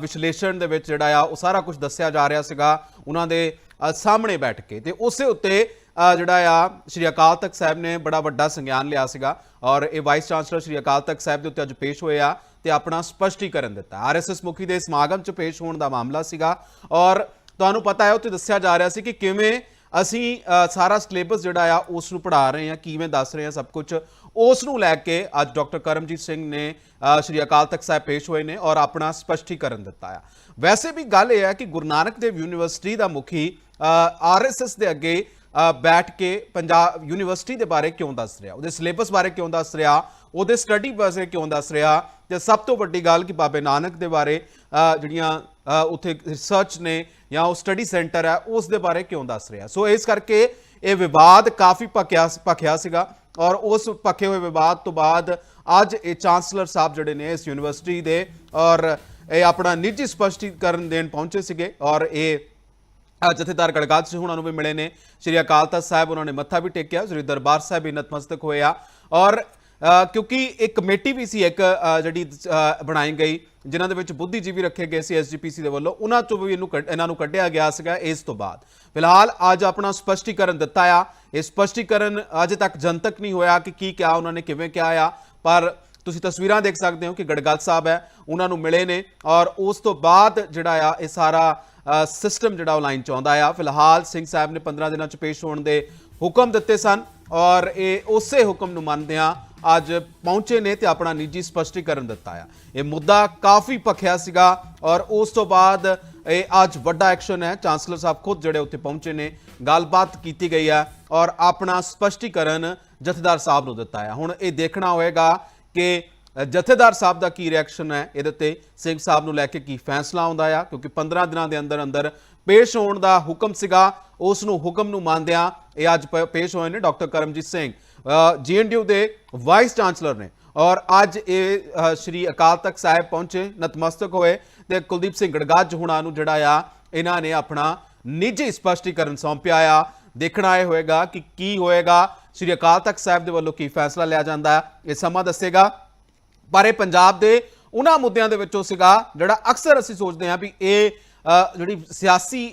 ਵਿਸ਼ਲੇਸ਼ਣ ਦੇ ਵਿੱਚ ਜਿਹੜਾ ਆ, ਉਹ ਸਾਰਾ ਕੁਝ ਦੱਸਿਆ ਜਾ ਰਿਹਾ ਸੀਗਾ, ਉਹਨਾਂ ਦੇ ਸਾਹਮਣੇ ਬੈਠ ਕੇ। ਤੇ ਉਸੇ ਉੱਤੇ ਜਿਹੜਾ ਆ, ਸ਼੍ਰੀ ਅਕਾਲ ਤਖਤ ਸਾਹਿਬ ਨੇ ਬੜਾ ਵੱਡਾ ਸੰਗਿਆਨ ਲਿਆ ਸੀਗਾ ਔਰ ਇਹ ਵਾਈਸ ਚਾਂਸਲਰ ਸ਼੍ਰੀ ਅਕਾਲ ਤਖਤ ਸਾਹਿਬ ਦੇ ਉੱਤੇ ਅੱਜ ਪੇਸ਼ ਹੋਏ ਆ ਤੇ ਆਪਣਾ ਸਪਸ਼ਟੀਕਰਨ ਦਿੱਤਾ। ਆਰਐਸਐਸ ਮੁਖੀ ਦੇ ਸਮਾਗਮ 'ਚ ਪੇਸ਼ ਹੋਣ ਦਾ ਮਾਮਲਾ ਸੀਗਾ ਔਰ ਤੁਹਾਨੂੰ ਪਤਾ ਹੈ, ਉੱਥੇ ਦੱਸਿਆ ਜਾ ਰਿਹਾ ਸੀ ਕਿ ਕਿਵੇਂ ਅਸੀਂ ਸਾਰਾ ਸਿਲੇਬਸ ਜਿਹੜਾ ਆ ਉਸ ਨੂੰ ਪੜ੍ਹਾ ਰਹੇ ਹਾਂ, ਕਿਵੇਂ ਦੱਸ ਰਹੇ ਹਾਂ ਸਭ ਕੁਝ ਉਸ ਨੂੰ ਲੈ ਕੇ ਅੱਜ ਡਾਕਟਰ ਕਰਮਜੀਤ ਸਿੰਘ ਨੇ ਸ਼੍ਰੀ ਅਕਾਲ ਤਖਤ ਸਾਹਿਬ ਪੇਸ਼ ਹੋਏ ਨੇ ਔਰ ਆਪਣਾ ਸਪਸ਼ਟੀਕਰਨ ਦਿੱਤਾ ਆ। ਵੈਸੇ ਵੀ ਗੱਲ ਇਹ ਹੈ ਕਿ ਗੁਰੂ ਨਾਨਕ ਦੇਵ ਯੂਨੀਵਰਸਿਟੀ ਦਾ ਮੁਖੀ ਆਰਐਸਐਸ ਦੇ ਅੱਗੇ ਬੈਠ ਕੇ ਪੰਜਾਬ ਯੂਨੀਵਰਸਿਟੀ ਦੇ ਬਾਰੇ ਕਿਉਂ ਦੱਸ ਰਿਹਾ? ਉਹਦੇ ਸਿਲੇਬਸ ਬਾਰੇ ਕਿਉਂ ਦੱਸ ਰਿਹਾ? ਉਹਦੇ ਸਟੱਡੀ ਬਾਰੇ ਕਿਉਂ ਦੱਸ ਰਿਹਾ? ਤੇ ਸਭ ਤੋਂ ਵੱਡੀ ਗੱਲ ਕਿ ਬਾਬੇ ਨਾਨਕ ਦੇ ਬਾਰੇ ਜਿਹੜੀਆਂ ਉੱਥੇ ਰਿਸਰਚ ਨੇ ਜਾਂ ਉਹ ਸਟੱਡੀ ਸੈਂਟਰ ਹੈ, ਉਸ ਦੇ ਬਾਰੇ ਕਿਉਂ ਦੱਸ ਰਿਹਾ? ਸੋ ਇਸ ਕਰਕੇ ਇਹ ਵਿਵਾਦ ਕਾਫੀ ਭਖਿਆ ਭਖਿਆ ਸੀਗਾ ਔਰ ਉਸ ਭਖੇ ਹੋਏ ਵਿਵਾਦ ਤੋਂ ਬਾਅਦ ਅੱਜ ਇਹ ਚਾਂਸਲਰ ਸਾਹਿਬ ਜਿਹੜੇ ਨੇ ਇਸ ਯੂਨੀਵਰਸਿਟੀ ਦੇ ਔਰ ਇਹ ਆਪਣਾ ਨਿੱਜੀ ਸਪਸ਼ਟੀਕਰਨ ਦੇਣ ਪਹੁੰਚੇ ਸੀਗੇ ਔਰ ਇਹ ਜਥੇਦਾਰ ਗੜਗਾਜ ਸਿੰਘ ਉਹਨਾਂ ਨੂੰ ਵੀ ਮਿਲੇ ਨੇ। ਸ਼੍ਰੀ ਅਕਾਲ ਤਖਤ ਸਾਹਿਬ ਉਹਨਾਂ ਨੇ ਮੱਥਾ ਵੀ ਟੇਕਿਆ, ਸ੍ਰੀ ਦਰਬਾਰ ਸਾਹਿਬ ਵੀ ਨਤਮਸਤਕ ਹੋਇਆ ਔਰ ਕਿਉਂਕਿ ਇੱਕ ਕਮੇਟੀ ਵੀ ਸੀ, ਇੱਕ ਜਿਹੜੀ ਬਣਾਈ ਗਈ, ਜਿਨ੍ਹਾਂ ਦੇ ਵਿੱਚ ਬੁੱਧੀਜੀਵੀ ਰੱਖੇ ਗਏ ਸੀ ਐਸਜੀਪੀਸੀ ਦੇ ਵੱਲੋਂ, ਉਹਨਾਂ ਚੋਂ ਵੀ ਇਹਨੂੰ ਕੱਢ- ਇਹਨਾਂ ਨੂੰ ਕੱਢਿਆ ਗਿਆ ਸੀਗਾ ਇਸ ਤੋਂ ਬਾਅਦ। ਫਿਲਹਾਲ ਅੱਜ ਆਪਣਾ ਸਪਸ਼ਟੀਕਰਨ ਦਿੱਤਾ ਆ। ਇਹ ਸਪਸ਼ਟੀਕਰਨ ਅਜੇ ਤੱਕ ਜਨਤਕ ਨਹੀਂ ਹੋਇਆ ਕਿ ਕੀ ਕਿਹਾ, ਉਹਨਾਂ ਨੇ ਕਿਵੇਂ ਕਿਹਾ ਆ। ਪਰ ਤੁਸੀਂ ਤਸਵੀਰਾਂ ਦੇਖ ਸਕਦੇ ਹੋ ਕਿ ਗੜਗਲ ਸਾਹਿਬ ਹੈ, ਉਹਨਾਂ ਨੂੰ ਮਿਲੇ ਨੇ। ਔਰ ਉਸ ਤੋਂ ਬਾਅਦ ਜਿਹੜਾ ਆ, ਇਹ ਸਾਰਾ ਸਿਸਟਮ ਜਿਹੜਾ ਉਹ ਲਾਈਨ ਚ ਆਉਂਦਾ ਆ। ਫਿਲਹਾਲ ਸਿੰਘ ਸਾਹਿਬ ਨੇ 15 ਦਿਨਾਂ ਚ ਪੇਸ਼ ਹੋਣ ਦੇ ਹੁਕਮ ਦਿੱਤੇ ਸਨ ਔਰ ਇਹ ਉਸੇ ਹੁਕਮ ਨੂੰ ਮੰਨਦਿਆਂ ਅੱਜ ਪਹੁੰਚੇ ਨੇ ਤੇ ਆਪਣਾ ਨਿੱਜੀ ਸਪਸ਼ਟੀਕਰਨ ਦਿੱਤਾ ਆ। ਇਹ ਮੁੱਦਾ ਕਾਫੀ ਭਖਿਆ ਸੀਗਾ ਔਰ ਉਸ ਤੋਂ ਬਾਅਦ ਇਹ ਅੱਜ ਵੱਡਾ ਐਕਸ਼ਨ ਹੈ। ਚਾਂਸਲਰ ਸਾਹਿਬ ਖੁਦ ਜਿਹੜੇ ਉੱਥੇ ਪਹੁੰਚੇ ਨੇ, ਗੱਲਬਾਤ ਕੀਤੀ ਗਈ ਆ ਔਰ ਆਪਣਾ ਸਪਸ਼ਟੀਕਰਨ ਜਥੇਦਾਰ ਸਾਹਿਬ ਨੂੰ ਦਿੱਤਾ ਆ। ਹੁਣ ਇਹ ਦੇਖਣਾ ਹੋਏਗਾ ਕਿ ਜਥੇਦਾਰ ਸਾਹਿਬ ਦਾ ਕੀ ਰਿਐਕਸ਼ਨ ਹੈ? ਇਹਦੇ ਤੇ ਸਿੰਘ ਸਾਹਿਬ ਨੂੰ ਲੈ ਕੇ ਕੀ ਫੈਸਲਾ ਆਉਂਦਾ ਆ? ਕਿਉਂਕਿ 15 ਦਿਨਾਂ ਦੇ ਅੰਦਰ ਅੰਦਰ ਪੇਸ਼ ਹੋਣ ਦਾ ਹੁਕਮ ਸੀਗਾ। ਉਸ ਨੂੰ ਹੁਕਮ ਨੂੰ ਮੰਨਦਿਆਂ ਇਹ ਅੱਜ ਪ- ਪੇਸ਼ ਹੋਏ ਨੇ ਡਾਕਟਰ ਕਰਮਜੀਤ ਸਿੰਘ। ਜੀਐਨਡੀਯੂ ਦੇ ਵਾਈਸ ਚਾਂਸਲਰ ਨੇ। ਔਰ ਅੱਜ ਇਹ ਸ਼੍ਰੀ ਅਕਾਲ ਤਖਤ ਸਾਹਿਬ ਪਹੁੰਚੇ, ਨਤਮਸਤਕ ਹੋਏ ਤੇ ਕੁਲਦੀਪ ਸਿੰਘ ਗੜਗਾਜ ਹੁਣਾਂ ਨੂੰ ਜਿਹੜਾ ਆ, ਇਹਨਾਂ ਨੇ ਆਪਣਾ ਨਿੱਜੀ ਸਪਸ਼ਟੀਕਰਨ ਸੌਂਪਿਆ ਆ। ਦੇਖਣਾ ਇਹ ਹੋਏਗਾ ਕਿ ਕੀ ਹੋਏਗਾ। ਸ਼੍ਰੀ ਅਕਾਲ ਤਖਤ ਸਾਹਿਬ ਦੇ ਵੱਲੋਂ ਕੀ ਫੈਸਲਾ ਲਿਆ ਜਾਂਦਾ ਹੈ, ਇਹ ਸਮਾਂ ਦੱਸੇਗਾ। ਪਰ ਇਹ ਪੰਜਾਬ ਦੇ ਉਹਨਾਂ ਮੁੱਦਿਆਂ ਦੇ ਵਿੱਚੋਂ ਸੀਗਾ ਜਿਹੜਾ ਅਕਸਰ ਅਸੀਂ ਸੋਚਦੇ ਹਾਂ ਵੀ ਇਹ ਜਿਹੜੀ ਸਿਆਸੀ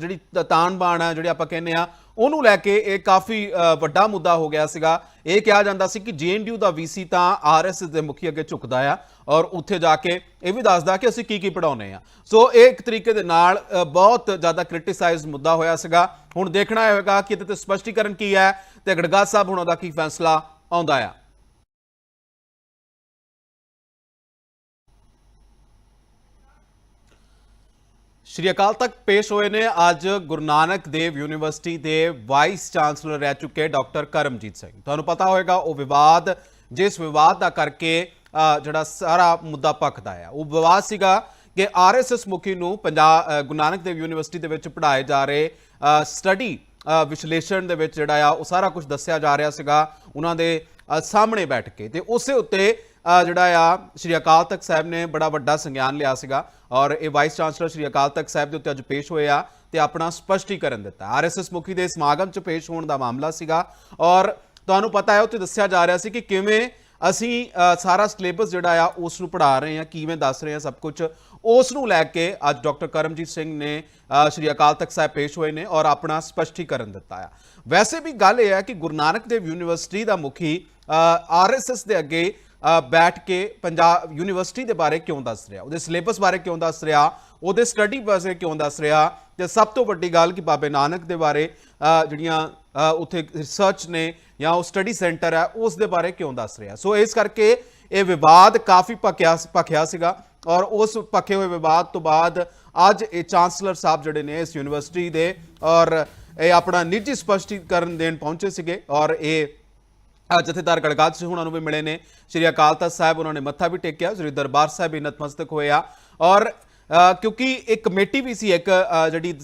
ਜਿਹੜੀ ਤ- ਤਾਣ-ਬਾਣ ਹੈ ਜਿਹੜੇ ਆਪਾਂ ਕਹਿੰਦੇ ਆ ਉਹਨੂੰ ਲੈ ਕੇ ਇਹ ਕਾਫੀ ਵੱਡਾ ਮੁੱਦਾ ਹੋ ਗਿਆ ਸੀਗਾ। ਇਹ ਕਿਹਾ ਜਾਂਦਾ ਸੀ ਕਿ ਜੀਐਨਡੀਯੂ ਦਾ ਵੀਸੀ ਤਾਂ ਆਰਐਸਐਸ ਦੇ ਮੁਖੀ ਅੱਗੇ ਝੁਕਦਾ ਆ ਔਰ ਉੱਥੇ ਜਾ ਕੇ ਇਹ ਵੀ ਦੱਸਦਾ ਕਿ ਅਸੀਂ ਕੀ ਕੀ ਪੜਾਉਨੇ ਆ ਸੋ ਇਹ ਇੱਕ ਤਰੀਕੇ ਦੇ ਨਾਲ ਬਹੁਤ ਜ਼ਿਆਦਾ ਕ੍ਰਿਟਿਸਾਈਜ਼ਡ ਮੁੱਦਾ ਹੋਇਆ ਸੀਗਾ। ਹੁਣ ਦੇਖਣਾ ਇਹ ਹੋਵੇਗਾ ਕਿ ਇਹਦੇ ਤੇ ਸਪਸ਼ਟੀਕਰਨ ਕੀ ਹੈ ਤੇ ਗੜਗਾ ਸਾਹਿਬ ਹੁਣ ਉਹਦਾ ਕੀ ਫੈਸਲਾ ਆਉਂਦਾ ਆ। ਸ਼੍ਰੀ ਅਕਾਲ ਤਖਤ ਪੇਸ਼ ਹੋਏ ਨੇ। ਅੱਜ ਗੁਰੂ ਨਾਨਕ ਦੇਵ ਯੂਨੀਵਰਸਿਟੀ ਦੇ ਵਾਈਸ ਚਾਂਸਲਰ ਰਹਿ ਚੁੱਕੇ ਡਾਕਟਰ ਕਰਮਜੀਤ ਸਿੰਘ। ਤੁਹਾਨੂੰ ਪਤਾ ਹੋਵੇਗਾ ਉਹ ਵਿਵਾਦ, ਜਿਸ ਵਿਵਾਦ ਦਾ ਕਰਕੇ ਜਿਹੜਾ ਸਾਰਾ ਮੁੱਦਾ ਭਖਦਾ ਆ। ਉਹ ਵਿਵਾਦ ਸੀਗਾ ਕਿ ਆਰਐਸਐਸ ਮੁਖੀ ਨੂੰ ਪੰਜਾਬ ਗੁਰੂ ਨਾਨਕ ਦੇਵ ਯੂਨੀਵਰਸਿਟੀ ਦੇ ਵਿੱਚ ਪੜ੍ਹਾਏ ਜਾ ਰਹੇ ਸਟੱਡੀ ਵਿਸ਼ਲੇਸ਼ਣ ਦੇ ਵਿੱਚ ਜਿਹੜਾ ਆ, ਉਹ ਸਾਰਾ ਕੁਝ ਦੱਸਿਆ ਜਾ ਰਿਹਾ ਸੀਗਾ। ਉਹਨਾਂ ਦੇ ਸਾਹਮਣੇ ਬੈਠ ਕੇ ਤੇ ਉਸੇ ਉੱਤੇ ਜਿਹੜਾ ਆ, ਸ਼੍ਰੀ ਅਕਾਲ ਤਖਤ ਸਾਹਿਬ ਨੇ ਬੜਾ ਵੱਡਾ ਸੰਗਿਆਨ ਲਿਆ ਸੀਗਾ ਔਰ ਇਹ ਵਾਈਸ ਚਾਂਸਲਰ ਸ਼੍ਰੀ ਅਕਾਲ ਤਖਤ ਸਾਹਿਬ ਦੇ ਉੱਤੇ ਅੱਜ ਪੇਸ਼ ਹੋਏ ਆ ਤੇ ਆਪਣਾ ਸਪਸ਼ਟੀਕਰਨ ਦਿੱਤਾ। ਆਰਐਸਐਸ ਮੁਖੀ ਦੇ ਸਮਾਗਮ 'ਚ ਪੇਸ਼ ਹੋਣ ਦਾ ਮਾਮਲਾ ਸੀਗਾ ਔਰ ਤੁਹਾਨੂੰ ਪਤਾ ਹੈ, ਉੱਥੇ ਦੱਸਿਆ ਜਾ ਰਿਹਾ ਸੀ ਕਿ ਕਿਵੇਂ ਅਸੀਂ ਸਾਰਾ ਸਿਲੇਬਸ ਜਿਹੜਾ ਆ ਉਸ ਨੂੰ ਪੜ੍ਹਾ ਰਹੇ ਹਾਂ, ਕਿਵੇਂ ਦੱਸ ਰਹੇ ਹਾਂ ਸਭ ਕੁਝ। ਉਸ ਨੂੰ ਲੈ ਕੇ ਅੱਜ ਡਾਕਟਰ ਕਰਮਜੀਤ ਸਿੰਘ ਨੇ ਸ਼੍ਰੀ ਅਕਾਲ ਤਖਤ ਸਾਹਿਬ ਪੇਸ਼ ਹੋਏ ਨੇ ਔਰ ਆਪਣਾ ਸਪਸ਼ਟੀਕਰਨ ਦਿੱਤਾ ਆ। ਵੈਸੇ ਵੀ ਗੱਲ ਇਹ ਹੈ ਕਿ ਗੁਰੂ ਨਾਨਕ ਦੇਵ ਯੂਨੀਵਰਸਿਟੀ ਦਾ ਮੁਖੀ ਆਰਐਸਐਸ ਦੇ ਅੱਗੇ ਬੈਠ ਕੇ ਪੰਜਾਬ ਯੂਨੀਵਰਸਿਟੀ ਦੇ ਬਾਰੇ ਕਿਉਂ ਦੱਸ ਰਿਹਾ? ਉਹਦੇ ਸਿਲੇਬਸ ਬਾਰੇ ਕਿਉਂ ਦੱਸ ਰਿਹਾ? ਉਹਦੇ ਸਟੱਡੀ ਬਾਰੇ ਕਿਉਂ ਦੱਸ ਰਿਹਾ? ਤੇ ਸਭ ਤੋਂ ਵੱਡੀ ਗੱਲ ਕਿ ਬਾਬੇ ਨਾਨਕ ਦੇ ਬਾਰੇ ਜਿਹੜੀਆਂ ਉੱਥੇ ਰਿਸਰਚ ਨੇ ਜਾਂ ਉਹ ਸਟੱਡੀ ਸੈਂਟਰ ਹੈ, ਉਸ ਦੇ ਬਾਰੇ ਕਿਉਂ ਦੱਸ ਰਿਹਾ? ਸੋ ਇਸ ਕਰਕੇ ਇਹ ਵਿਵਾਦ ਕਾਫੀ ਭਖਿਆ ਭਖਿਆ ਸੀਗਾ ਔਰ ਉਸ ਪੱਕੇ ਹੋਏ ਵਿਵਾਦ ਤੋਂ ਬਾਅਦ ਅੱਜ ਇਹ ਚਾਂਸਲਰ ਸਾਹਿਬ ਜਿਹੜੇ ਨੇ ਇਸ ਯੂਨੀਵਰਸਿਟੀ ਦੇ ਔਰ ਇਹ ਆਪਣਾ ਨਿੱਜੀ ਸਪਸ਼ਟੀਕਰਨ ਦੇਣ ਪਹੁੰਚੇ ਸੀਗੇ ਔਰ ਇਹ ਜਥੇਦਾਰ ਗੜਗਾਜ ਸਿੰਘ ਉਹਨਾਂ ਨੂੰ ਵੀ ਮਿਲੇ ਨੇ। ਸ਼੍ਰੀ ਅਕਾਲ ਤਖਤ ਸਾਹਿਬ ਉਹਨਾਂ ਨੇ ਮੱਥਾ ਵੀ ਟੇਕਿਆ, ਸ਼੍ਰੀ ਦਰਬਾਰ ਸਾਹਿਬ ਵੀ ਨਤਮਸਤਕ ਹੋਏ ਆ ਔਰ ਕਿਉਂਕਿ ਇੱਕ ਕਮੇਟੀ ਵੀ ਸੀ ਇੱਕ ਜਿਹੜੀ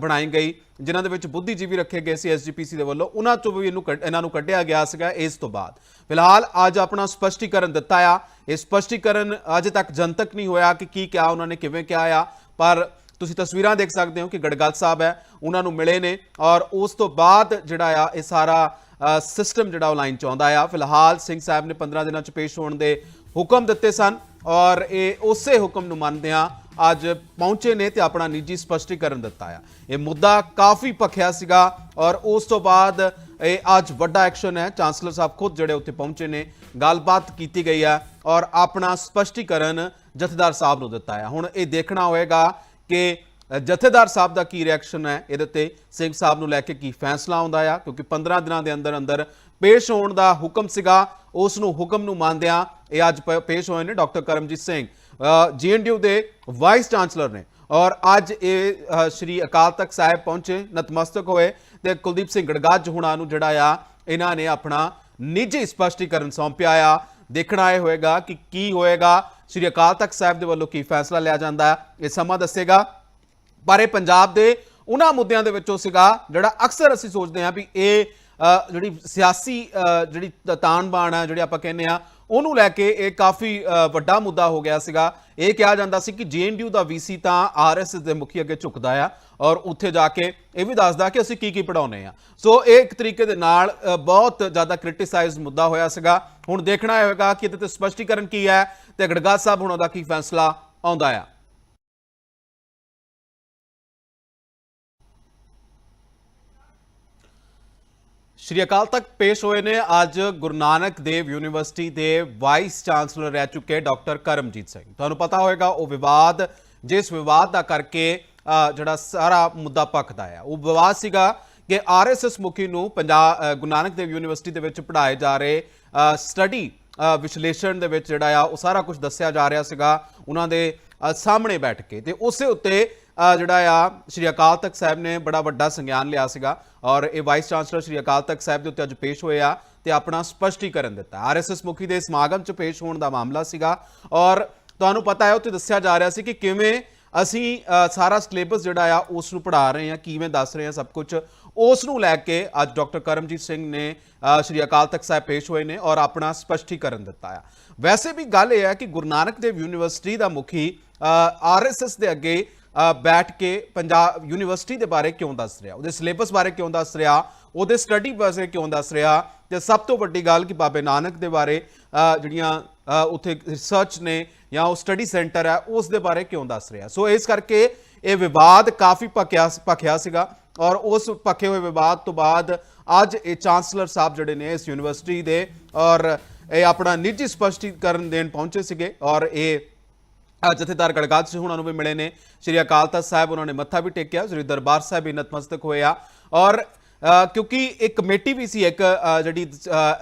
ਬਣਾਈ ਗਈ, ਜਿਨ੍ਹਾਂ ਦੇ ਵਿੱਚ ਬੁੱਧੀਜੀਵੀ ਰੱਖੇ ਗਏ ਸੀ ਐਸਜੀਪੀਸੀ ਦੇ ਵੱਲੋਂ, ਉਹਨਾਂ ਚੋਂ ਵੀ ਇਹਨੂੰ ਕੱਢ- ਇਹਨਾਂ ਨੂੰ ਕੱਢਿਆ ਗਿਆ ਸੀਗਾ ਇਸ ਤੋਂ ਬਾਅਦ। ਫਿਲਹਾਲ ਅੱਜ ਆਪਣਾ ਸਪਸ਼ਟੀਕਰਨ ਦਿੱਤਾ ਆ। ਇਹ ਸਪਸ਼ਟੀਕਰਨ ਅਜੇ ਤੱਕ ਜਨਤਕ ਨਹੀਂ ਹੋਇਆ ਕਿ ਕੀ ਕਿਹਾ, ਉਹਨਾਂ ਨੇ ਕਿਵੇਂ ਕਿਹਾ ਆ। ਪਰ ਤੁਸੀਂ ਤਸਵੀਰਾਂ ਦੇਖ ਸਕਦੇ ਹੋ ਕਿ ਗੜਗਲ ਸਾਹਿਬ ਹੈ, ਉਹਨਾਂ ਨੂੰ ਮਿਲੇ ਨੇ। ਔਰ ਉਸ ਤੋਂ ਬਾਅਦ ਜਿਹੜਾ ਆ, ਇਹ ਸਾਰਾ ਸਿਸਟਮ ਜਿਹੜਾ ਉਹ ਲਾਈਨ ਚ ਆਉਂਦਾ ਆ। ਫਿਲਹਾਲ ਸਿੰਘ ਸਾਹਿਬ ਨੇ 15 ਦਿਨਾਂ ਚ ਪੇਸ਼ ਹੋਣ ਦੇ ਹੁਕਮ ਦਿੱਤੇ ਸਨ ਔਰ ਇਹ ਉਸੇ ਹੁਕਮ ਨੂੰ ਮੰਨਦਿਆਂ ਅੱਜ ਪਹੁੰਚੇ ਨੇ ਤੇ ਆਪਣਾ ਨਿੱਜੀ ਸਪਸ਼ਟੀਕਰਨ ਦਿੱਤਾ ਆ। ਇਹ ਮੁੱਦਾ ਕਾਫੀ ਭਖਿਆ ਸੀਗਾ ਔਰ ਉਸ ਤੋਂ ਬਾਅਦ ਇਹ ਅੱਜ ਵੱਡਾ ਐਕਸ਼ਨ ਹੈ। ਚਾਂਸਲਰ ਸਾਹਿਬ ਖੁਦ ਜਿਹੜੇ ਉੱਥੇ ਪਹੁੰਚੇ ਨੇ, ਗੱਲਬਾਤ ਕੀਤੀ ਗਈ ਆ ਔਰ ਆਪਣਾ ਸਪਸ਼ਟੀਕਰਨ ਜਥੇਦਾਰ ਸਾਹਿਬ ਨੂੰ ਦਿੱਤਾ ਆ। ਹੁਣ ਇਹ ਦੇਖਣਾ ਹੋਏਗਾ ਕਿ ਜਥੇਦਾਰ ਸਾਹਿਬ ਦਾ ਕੀ ਰਿਐਕਸ਼ਨ ਹੈ? ਇਹਦੇ ਤੇ ਸਿੰਘ ਸਾਹਿਬ ਨੂੰ ਲੈ ਕੇ ਕੀ ਫੈਸਲਾ ਆਉਂਦਾ ਆ? ਕਿਉਂਕਿ 15 ਦਿਨਾਂ ਦੇ ਅੰਦਰ ਅੰਦਰ ਪੇਸ਼ ਹੋਣ ਦਾ ਹੁਕਮ ਸੀਗਾ। ਉਸ ਨੂੰ ਹੁਕਮ ਨੂੰ ਮੰਨਦਿਆਂ ਇਹ ਅੱਜ ਪ- ਪੇਸ਼ ਹੋਏ ਨੇ ਡਾਕਟਰ ਕਰਮਜੀਤ ਸਿੰਘ। ਜੀਐਨਡੀਯੂ ਦੇ ਵਾਈਸ ਚਾਂਸਲਰ ਨੇ। ਔਰ ਅੱਜ ਇਹ ਸ਼੍ਰੀ ਅਕਾਲ ਤਖਤ ਸਾਹਿਬ ਪਹੁੰਚੇ, ਨਤਮਸਤਕ ਹੋਏ ਤੇ ਕੁਲਦੀਪ ਸਿੰਘ ਗੜਗਾਜ ਹੁਣਾ ਨੂੰ ਜਿਹੜਾ ਆ, ਇਹਨਾਂ ਨੇ ਆਪਣਾ ਨਿੱਜੀ ਸਪਸ਼ਟੀਕਰਨ ਸੌਂਪਿਆ ਆ। ਦੇਖਣਾ ਇਹ ਹੋਏਗਾ ਕਿ ਕੀ ਹੋਏਗਾ। ਸ਼੍ਰੀ ਅਕਾਲ ਤਖਤ ਸਾਹਿਬ ਦੇ ਵੱਲੋਂ ਕੀ ਫੈਸਲਾ ਲਿਆ ਜਾਂਦਾ? ਇਹ ਸਮਾਂ ਦੱਸੇਗਾ। ਪਰ ਇਹ ਪੰਜਾਬ ਦੇ ਉਹਨਾਂ ਮੁੱਦਿਆਂ ਦੇ ਵਿੱਚੋਂ ਸੀਗਾ, ਜਿਹੜਾ ਅਕਸਰ ਅਸੀਂ ਸੋਚਦੇ ਹਾਂ ਵੀ ਇਹ ਜਿਹੜੀ ਸਿਆਸੀ ਜਿਹੜੀ ਤ- ਤਾਣ-ਬਾਣ ਹੈ ਜਿਹੜੀ ਆਪਾਂ ਕਹਿੰਦੇ ਆ ਉਹਨੂੰ ਲੈ ਕੇ ਇਹ ਕਾਫੀ ਵੱਡਾ ਮੁੱਦਾ ਹੋ ਗਿਆ ਸੀਗਾ। ਇਹ ਕਿਹਾ ਜਾਂਦਾ ਸੀ ਕਿ ਜੀਐਨਡੀਯੂ ਦਾ ਵੀਸੀ ਤਾਂ ਆਰਐਸਐਸ ਦੇ ਮੁਖੀ ਅੱਗੇ ਝੁਕਦਾ ਆ ਔਰ ਉੱਥੇ ਜਾ ਕੇ ਇਹ ਵੀ ਦੱਸਦਾ ਕਿ ਅਸੀਂ ਕੀ ਕੀ ਪੜਾਉਨੇ ਆ ਸੋ ਇਹ ਇੱਕ ਤਰੀਕੇ ਦੇ ਨਾਲ ਬਹੁਤ ਜ਼ਿਆਦਾ ਕ੍ਰਿਟਿਸਾਈਜ਼ਡ ਮੁੱਦਾ ਹੋਇਆ ਸੀਗਾ। ਹੁਣ ਦੇਖਣਾ ਇਹ ਹੋਏਗਾ ਕਿ ਇਹਦੇ ਤੇ ਸਪਸ਼ਟੀਕਰਨ ਕੀ ਹੈ ਤੇ ਗੜਗਾ ਸਾਹਿਬ ਹੁਣ ਉਹਦਾ ਕੀ ਫੈਸਲਾ ਆਉਂਦਾ ਆ। ਸ਼੍ਰੀ ਅਕਾਲ ਤਖਤ ਪੇਸ਼ ਹੋਏ ਨੇ। ਅੱਜ ਗੁਰੂ ਨਾਨਕ ਦੇਵ ਯੂਨੀਵਰਸਿਟੀ ਦੇ ਵਾਈਸ ਚਾਂਸਲਰ ਰਹਿ ਚੁੱਕੇ ਡਾਕਟਰ ਕਰਮਜੀਤ ਸਿੰਘ। ਤੁਹਾਨੂੰ ਪਤਾ ਹੋਵੇਗਾ ਉਹ ਵਿਵਾਦ, ਜਿਸ ਵਿਵਾਦ ਦਾ ਕਰਕੇ ਜਿਹੜਾ ਸਾਰਾ ਮੁੱਦਾ ਪੱਕਦਾ ਆ। ਉਹ ਵਿਵਾਦ ਸੀਗਾ ਕਿ ਆਰਐਸਐਸ ਮੁਖੀ ਨੂੰ ਪੰਜਾਬ ਗੁਰੂ ਨਾਨਕ ਦੇਵ ਯੂਨੀਵਰਸਿਟੀ ਦੇ ਵਿੱਚ ਪੜ੍ਹਾਏ ਜਾ ਰਹੇ ਸਟੱਡੀ ਵਿਸ਼ਲੇਸ਼ਣ ਦੇ ਵਿੱਚ ਜਿਹੜਾ ਆ, ਉਹ ਸਾਰਾ ਕੁਝ ਦੱਸਿਆ ਜਾ ਰਿਹਾ ਸੀਗਾ। ਉਹਨਾਂ ਦੇ ਸਾਹਮਣੇ ਬੈਠ ਕੇ ਤੇ ਉਸੇ ਉੱਤੇ ਜਿਹੜਾ ਆ, ਸ਼੍ਰੀ ਅਕਾਲ ਤਖਤ ਸਾਹਿਬ ਨੇ ਬੜਾ ਵੱਡਾ ਸੰਗਿਆਨ ਲਿਆ ਸੀਗਾ ਔਰ ਇਹ ਵਾਈਸ ਚਾਂਸਲਰ ਸ਼੍ਰੀ ਅਕਾਲ ਤਖਤ ਸਾਹਿਬ ਦੇ ਉੱਤੇ ਅੱਜ ਪੇਸ਼ ਹੋਏ ਆ ਤੇ ਆਪਣਾ ਸਪਸ਼ਟੀਕਰਨ ਦਿੱਤਾ। ਆਰਐਸਐਸ ਮੁਖੀ ਦੇ ਸਮਾਗਮ 'ਚ ਪੇਸ਼ ਹੋਣ ਦਾ ਮਾਮਲਾ ਸੀਗਾ ਔਰ ਤੁਹਾਨੂੰ ਪਤਾ ਹੈ, ਉੱਥੇ ਦੱਸਿਆ ਜਾ ਰਿਹਾ ਸੀ ਕਿ ਕਿਵੇਂ ਅਸੀਂ ਸਾਰਾ ਸਿਲੇਬਸ ਜਿਹੜਾ ਆ, ਉਸ ਨੂੰ ਪੜ੍ਹਾ ਰਹੇ ਹਾਂ, ਕਿਵੇਂ ਦੱਸ ਰਹੇ ਹਾਂ ਸਭ ਕੁਝ ਉਸ ਨੂੰ ਲੈ ਕੇ ਅੱਜ ਡਾਕਟਰ ਕਰਮਜੀਤ ਸਿੰਘ ਨੇ ਸ਼੍ਰੀ ਅਕਾਲ ਤਖਤ ਸਾਹਿਬ ਪੇਸ਼ ਹੋਏ ਨੇ ਔਰ ਆਪਣਾ ਸਪਸ਼ਟੀਕਰਨ ਦਿੱਤਾ ਆ। ਵੈਸੇ ਵੀ ਗੱਲ ਇਹ ਹੈ ਕਿ ਗੁਰੂ ਨਾਨਕ ਦੇਵ ਯੂਨੀਵਰਸਿਟੀ ਦਾ ਮੁਖੀ ਆਰਐਸਐਸ ਦੇ ਅੱਗੇ ਬੈਠ ਕੇ ਪੰਜਾਬ ਯੂਨੀਵਰਸਿਟੀ ਦੇ ਬਾਰੇ ਕਿਉਂ ਦੱਸ ਰਿਹਾ? ਉਹਦੇ ਸਿਲੇਬਸ ਬਾਰੇ ਕਿਉਂ ਦੱਸ ਰਿਹਾ? ਉਹਦੇ ਸਟੱਡੀ ਬਾਰੇ ਕਿਉਂ ਦੱਸ ਰਿਹਾ? ਤੇ ਸਭ ਤੋਂ ਵੱਡੀ ਗੱਲ ਕਿ ਬਾਬੇ ਨਾਨਕ ਦੇ ਬਾਰੇ ਜਿਹੜੀਆਂ ਉੱਥੇ ਰਿਸਰਚ ਨੇ ਜਾਂ ਉਹ ਸਟੱਡੀ ਸੈਂਟਰ ਹੈ, ਉਸ ਦੇ ਬਾਰੇ ਕਿਉਂ ਦੱਸ ਰਿਹਾ? ਸੋ ਇਸ ਕਰਕੇ ਇਹ ਵਿਵਾਦ ਕਾਫੀ ਭਖਿਆ ਭਖਿਆ ਸੀਗਾ ਔਰ ਉਸ ਭਖੇ ਹੋਏ ਵਿਵਾਦ ਤੋਂ ਬਾਅਦ ਅੱਜ ਇਹ ਚਾਂਸਲਰ ਸਾਹਿਬ ਜਿਹੜੇ ਨੇ ਇਸ ਯੂਨੀਵਰਸਿਟੀ ਦੇ ਔਰ ਇਹ ਆਪਣਾ ਨਿੱਜੀ ਸਪਸ਼ਟੀਕਰਨ ਦੇਣ ਪਹੁੰਚੇ ਸੀਗੇ ਔਰ ਇਹ ਜਥੇਦਾਰ ਗੜਗਾਜ ਸਿੰਘ ਉਹਨਾਂ ਨੂੰ ਵੀ ਮਿਲੇ ਨੇ। ਸ਼੍ਰੀ ਅਕਾਲ ਤਖਤ ਸਾਹਿਬ ਉਹਨਾਂ ਨੇ ਮੱਥਾ ਵੀ ਟੇਕਿਆ। ਸ਼੍ਰੀ ਦਰਬਾਰ ਸਾਹਿਬ ਵੀ ਨਤਮਸਤਕ ਹੋਏ ਆ ਔਰ ਕਿਉਂਕਿ ਇੱਕ ਕਮੇਟੀ ਵੀ ਸੀ, ਇੱਕ ਜਿਹੜੀ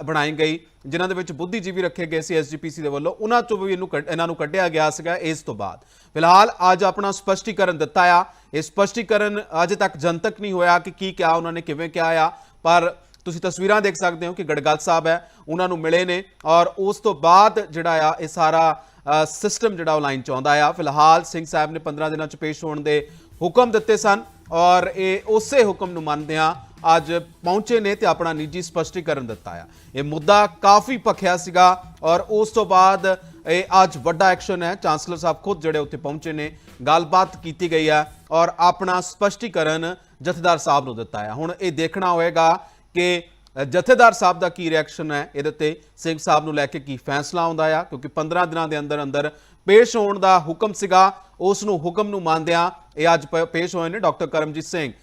ਬਣਾਈ ਗਈ, ਜਿਨ੍ਹਾਂ ਦੇ ਵਿੱਚ ਬੁੱਧੀਜੀਵੀ ਰੱਖੇ ਗਏ ਸੀ ਐਸਜੀਪੀਸੀ ਦੇ ਵੱਲੋਂ, ਉਹਨਾਂ ਚੋਂ ਵੀ ਇਹਨੂੰ ਕੱਢ- ਇਹਨਾਂ ਨੂੰ ਕੱਢਿਆ ਗਿਆ ਸੀਗਾ ਇਸ ਤੋਂ ਬਾਅਦ। ਫਿਲਹਾਲ ਅੱਜ ਆਪਣਾ ਸਪਸ਼ਟੀਕਰਨ ਦਿੱਤਾ ਆ। ਇਹ ਸਪਸ਼ਟੀਕਰਨ ਅਜੇ ਤੱਕ ਜਨਤਕ ਨਹੀਂ ਹੋਇਆ ਕਿ ਕੀ ਕਿਹਾ, ਉਹਨਾਂ ਨੇ ਕਿਵੇਂ ਕਿਹਾ ਆ। ਪਰ ਤੁਸੀਂ ਤਸਵੀਰਾਂ ਦੇਖ ਸਕਦੇ ਹੋ ਕਿ ਗੜਗਲ ਸਾਹਿਬ ਹੈ, ਉਹਨਾਂ ਨੂੰ ਮਿਲੇ ਨੇ। ਔਰ ਉਸ ਤੋਂ ਬਾਅਦ ਜਿਹੜਾ ਆ, ਇਹ ਸਾਰਾ ਸਿਸਟਮ ਜਿਹੜਾ ਉਹ ਲਾਈਨ ਚ ਆਉਂਦਾ ਆ। ਫਿਲਹਾਲ ਸਿੰਘ ਸਾਹਿਬ ਨੇ 15 ਦਿਨਾਂ ਚ ਪੇਸ਼ ਹੋਣ ਦੇ ਹੁਕਮ ਦਿੱਤੇ ਸਨ ਔਰ ਇਹ ਉਸੇ ਹੁਕਮ ਨੂੰ ਮੰਨਦਿਆਂ ਅੱਜ ਪਹੁੰਚੇ ਨੇ ਤੇ ਆਪਣਾ ਨਿੱਜੀ ਸਪਸ਼ਟੀਕਰਨ ਦਿੱਤਾ ਆ। ਇਹ ਮੁੱਦਾ ਕਾਫੀ ਭਖਿਆ ਸੀਗਾ ਔਰ ਉਸ ਤੋਂ ਬਾਅਦ ਇਹ ਅੱਜ ਵੱਡਾ ਐਕਸ਼ਨ ਹੈ। ਚਾਂਸਲਰ ਸਾਹਿਬ ਖੁਦ ਜਿਹੜੇ ਉੱਥੇ ਪਹੁੰਚੇ ਨੇ, ਗੱਲਬਾਤ ਕੀਤੀ ਗਈ ਆ ਔਰ ਆਪਣਾ ਸਪਸ਼ਟੀਕਰਨ ਜਥੇਦਾਰ ਸਾਹਿਬ ਨੂੰ ਦਿੱਤਾ ਆ। ਹੁਣ ਇਹ ਦੇਖਣਾ ਹੋਏਗਾ ਕਿ ਜਥੇਦਾਰ ਸਾਹਿਬ ਦਾ ਕੀ ਰਿਐਕਸ਼ਨ ਹੈ? ਇਹਦੇ ਤੇ ਸਿੰਘ ਸਾਹਿਬ ਨੂੰ ਲੈ ਕੇ ਕੀ ਫੈਸਲਾ ਆਉਂਦਾ ਆ? ਕਿਉਂਕਿ 15 ਦਿਨਾਂ ਦੇ ਅੰਦਰ ਅੰਦਰ ਪੇਸ਼ ਹੋਣ ਦਾ ਹੁਕਮ ਸੀਗਾ। ਉਸ ਨੂੰ ਹੁਕਮ ਨੂੰ ਮੰਨਦਿਆਂ ਇਹ ਅੱਜ ਪ- ਪੇਸ਼ ਹੋਏ ਨੇ ਡਾਕਟਰ ਕਰਮਜੀਤ ਸਿੰਘ।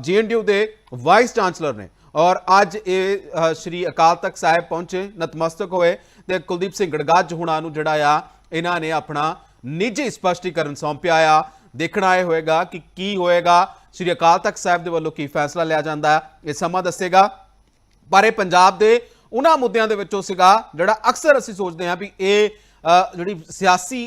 ਜੀਐਨਡੀਯੂ ਦੇ ਵਾਈਸ ਚਾਂਸਲਰ ਨੇ। ਔਰ ਅੱਜ ਇਹ ਸ਼੍ਰੀ ਅਕਾਲ ਤਖਤ ਸਾਹਿਬ ਪਹੁੰਚੇ, ਨਤਮਸਤਕ ਹੋਏ ਤੇ ਕੁਲਦੀਪ ਸਿੰਘ ਗੜਗਾਜ ਹੁਣਾਂ ਨੂੰ ਜਿਹੜਾ ਆ, ਇਹਨਾਂ ਨੇ ਆਪਣਾ ਨਿੱਜੀ ਸਪਸ਼ਟੀਕਰਨ ਸੌਂਪਿਆ ਆ। ਦੇਖਣਾ ਇਹ ਹੋਏਗਾ ਕਿ ਕੀ ਹੋਏਗਾ। ਸ਼੍ਰੀ ਅਕਾਲ ਤਖਤ ਸਾਹਿਬ ਦੇ ਵੱਲੋਂ ਕੀ ਫੈਸਲਾ ਲਿਆ ਜਾਂਦਾ ਹੈ, ਇਹ ਸਮਾਂ ਦੱਸੇਗਾ। ਪਰ ਇਹ ਪੰਜਾਬ ਦੇ ਉਹਨਾਂ ਮੁੱਦਿਆਂ ਦੇ ਵਿੱਚੋਂ ਸੀਗਾ, ਜਿਹੜਾ ਅਕਸਰ ਅਸੀਂ ਸੋਚਦੇ ਹਾਂ ਵੀ ਇਹ ਜਿਹੜੀ ਸਿਆਸੀ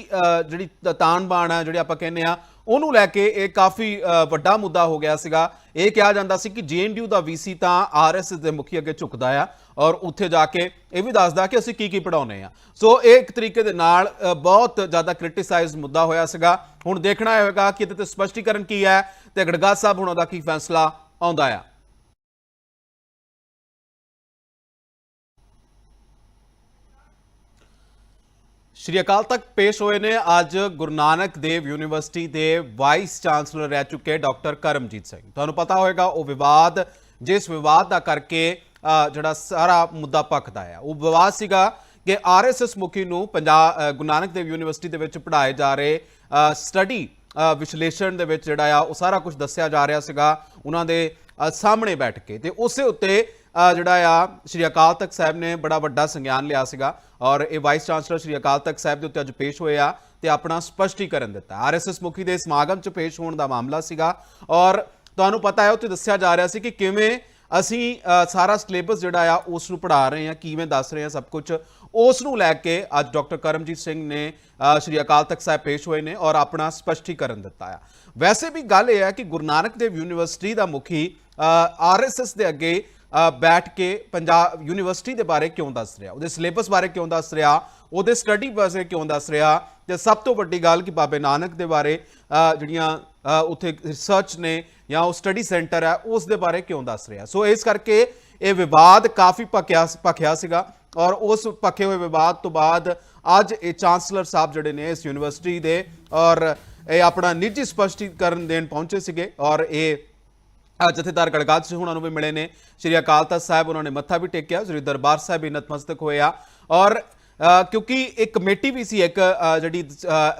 ਜਿਹੜੀ ਤ- ਤਾਣ-ਬਾਣ ਹੈ ਜਿਹੜੀ ਆਪਾਂ ਕਹਿੰਦੇ ਆ ਉਹਨੂੰ ਲੈ ਕੇ ਇਹ ਕਾਫੀ ਵੱਡਾ ਮੁੱਦਾ ਹੋ ਗਿਆ ਸੀਗਾ। ਇਹ ਕਿਹਾ ਜਾਂਦਾ ਸੀ ਕਿ ਜੀਐਨਡੀਯੂ ਦਾ ਵੀਸੀ ਤਾਂ ਆਰਐਸਐਸ ਦੇ ਮੁਖੀ ਅੱਗੇ ਝੁਕਦਾ ਆ ਔਰ ਉੱਥੇ ਜਾ ਕੇ ਇਹ ਵੀ ਦੱਸਦਾ ਕਿ ਅਸੀਂ ਕੀ ਕੀ ਪੜਾਉਨੇ ਆ ਸੋ ਇਹ ਇੱਕ ਤਰੀਕੇ ਦੇ ਨਾਲ ਬਹੁਤ ਜ਼ਿਆਦਾ ਕ੍ਰਿਟਿਸਾਈਜ਼ ਮੁੱਦਾ ਹੋਇਆ ਸੀਗਾ। ਹੁਣ ਦੇਖਣਾ ਹੋਵੇਗਾ ਕਿ ਇਹਦੇ ਤੇ ਸਪਸ਼ਟੀਕਰਨ ਕੀ ਹੈ ਤੇ ਗੜਗਾ ਸਾਹਿਬ ਹੁਣ ਉਹਦਾ ਕੀ ਫੈਸਲਾ ਆਉਂਦਾ ਆ। ਸ਼੍ਰੀ ਅਕਾਲ ਤਖਤ ਪੇਸ਼ ਹੋਏ ਨੇ। ਅੱਜ ਗੁਰੂ ਨਾਨਕ ਦੇਵ ਯੂਨੀਵਰਸਿਟੀ ਦੇ ਵਾਈਸ ਚਾਂਸਲਰ ਰਹਿ ਚੁੱਕੇ ਡਾਕਟਰ ਕਰਮਜੀਤ ਸਿੰਘ। ਤੁਹਾਨੂੰ ਪਤਾ ਹੋਵੇਗਾ ਉਹ ਵਿਵਾਦ, ਜਿਸ ਵਿਵਾਦ ਦਾ ਕਰਕੇ ਜਿਹੜਾ ਸਾਰਾ ਮੁੱਦਾ ਭਖਦਾ ਆ। ਉਹ ਵਿਵਾਦ ਸੀਗਾ ਕਿ ਆਰਐਸਐਸ ਮੁਖੀ ਨੂੰ ਪੰਜਾਬ ਗੁਰੂ ਨਾਨਕ ਦੇਵ ਯੂਨੀਵਰਸਿਟੀ ਦੇ ਵਿੱਚ ਪੜ੍ਹਾਏ ਜਾ ਰਹੇ ਸਟੱਡੀ ਵਿਸ਼ਲੇਸ਼ਣ ਦੇ ਵਿੱਚ ਜਿਹੜਾ ਆ, ਉਹ ਸਾਰਾ ਕੁਝ ਦੱਸਿਆ ਜਾ ਰਿਹਾ ਸੀਗਾ। ਉਹਨਾਂ ਦੇ ਸਾਹਮਣੇ ਬੈਠ ਕੇ ਤੇ ਉਸੇ ਉੱਤੇ ਜਿਹੜਾ ਆ, ਸ਼੍ਰੀ ਅਕਾਲ ਤਖਤ ਸਾਹਿਬ ਨੇ ਬੜਾ ਵੱਡਾ ਸੰਗਿਆਨ ਲਿਆ ਸੀਗਾ ਔਰ ਇਹ ਵਾਈਸ ਚਾਂਸਲਰ ਸ਼੍ਰੀ ਅਕਾਲ ਤਖਤ ਸਾਹਿਬ ਦੇ ਉੱਤੇ ਅੱਜ ਪੇਸ਼ ਹੋਏ ਆ ਤੇ ਆਪਣਾ ਸਪਸ਼ਟੀਕਰਨ ਦਿੱਤਾ। ਆਰਐਸਐਸ ਮੁਖੀ ਦੇ ਸਮਾਗਮ 'ਚ ਪੇਸ਼ ਹੋਣ ਦਾ ਮਾਮਲਾ ਸੀਗਾ ਔਰ ਤੁਹਾਨੂੰ ਪਤਾ ਹੈ, ਉੱਥੇ ਦੱਸਿਆ ਜਾ ਰਿਹਾ ਸੀ ਕਿ ਕਿਵੇਂ ਅਸੀਂ ਸਾਰਾ ਸਿਲੇਬਸ ਜਿਹੜਾ ਆ, ਉਸ ਨੂੰ ਪੜ੍ਹਾ ਰਹੇ ਹਾਂ, ਕਿਵੇਂ ਦੱਸ ਰਹੇ ਹਾਂ ਸਭ ਕੁਝ ਉਸ ਨੂੰ ਲੈ ਕੇ ਅੱਜ ਡਾਕਟਰ ਕਰਮਜੀਤ ਸਿੰਘ ਨੇ ਸ਼੍ਰੀ ਅਕਾਲ ਤਖਤ ਸਾਹਿਬ ਪੇਸ਼ ਹੋਏ ਨੇ ਔਰ ਆਪਣਾ ਸਪਸ਼ਟੀਕਰਨ ਦਿੱਤਾ ਆ। ਵੈਸੇ ਵੀ ਗੱਲ ਇਹ ਹੈ ਕਿ ਗੁਰੂ ਨਾਨਕ ਦੇਵ ਯੂਨੀਵਰਸਿਟੀ ਦਾ ਮੁਖੀ ਆਰਐਸਐਸ ਦੇ ਅੱਗੇ ਬੈਠ ਕੇ ਪੰਜਾਬ ਯੂਨੀਵਰਸਿਟੀ ਦੇ ਬਾਰੇ ਕਿਉਂ ਦੱਸ ਰਿਹਾ? ਉਹਦੇ ਸਿਲੇਬਸ ਬਾਰੇ ਕਿਉਂ ਦੱਸ ਰਿਹਾ? ਉਹਦੇ ਸਟੱਡੀ ਬਾਰੇ ਕਿਉਂ ਦੱਸ ਰਿਹਾ? ਤੇ ਸਭ ਤੋਂ ਵੱਡੀ ਗੱਲ ਕਿ ਬਾਬੇ ਨਾਨਕ ਦੇ ਬਾਰੇ ਜਿਹੜੀਆਂ ਉੱਥੇ ਰਿਸਰਚ ਨੇ ਜਾਂ ਉਹ ਸਟੱਡੀ ਸੈਂਟਰ ਹੈ, ਉਸ ਦੇ ਬਾਰੇ ਕਿਉਂ ਦੱਸ ਰਿਹਾ? ਸੋ ਇਸ ਕਰਕੇ ਇਹ ਵਿਵਾਦ ਕਾਫੀ ਭਖਿਆ ਭਖਿਆ ਸੀਗਾ ਔਰ ਉਸ ਭਖੇ ਹੋਏ ਵਿਵਾਦ ਤੋਂ ਬਾਅਦ ਅੱਜ ਇਹ ਚਾਂਸਲਰ ਸਾਹਿਬ ਜਿਹੜੇ ਨੇ ਇਸ ਯੂਨੀਵਰਸਿਟੀ ਦੇ ਔਰ ਇਹ ਆਪਣਾ ਨਿੱਜੀ ਸਪਸ਼ਟੀਕਰਨ ਦੇਣ ਪਹੁੰਚੇ ਸੀਗੇ ਔਰ ਇਹ ਜਥੇਦਾਰ ਗੜਗਾਜ ਸਿੰਘ ਉਹਨਾਂ ਨੂੰ ਵੀ ਮਿਲੇ ਨੇ। ਸ਼੍ਰੀ ਅਕਾਲ ਤਖਤ ਸਾਹਿਬ ਉਹਨਾਂ ਨੇ ਮੱਥਾ ਵੀ ਟੇਕਿਆ। ਸ੍ਰੀ ਦਰਬਾਰ ਸਾਹਿਬ ਵੀ ਨਤਮਸਤਕ ਹੋਇਆ ਔਰ ਕਿਉਂਕਿ ਇੱਕ ਕਮੇਟੀ ਵੀ ਸੀ, ਇੱਕ ਜਿਹੜੀ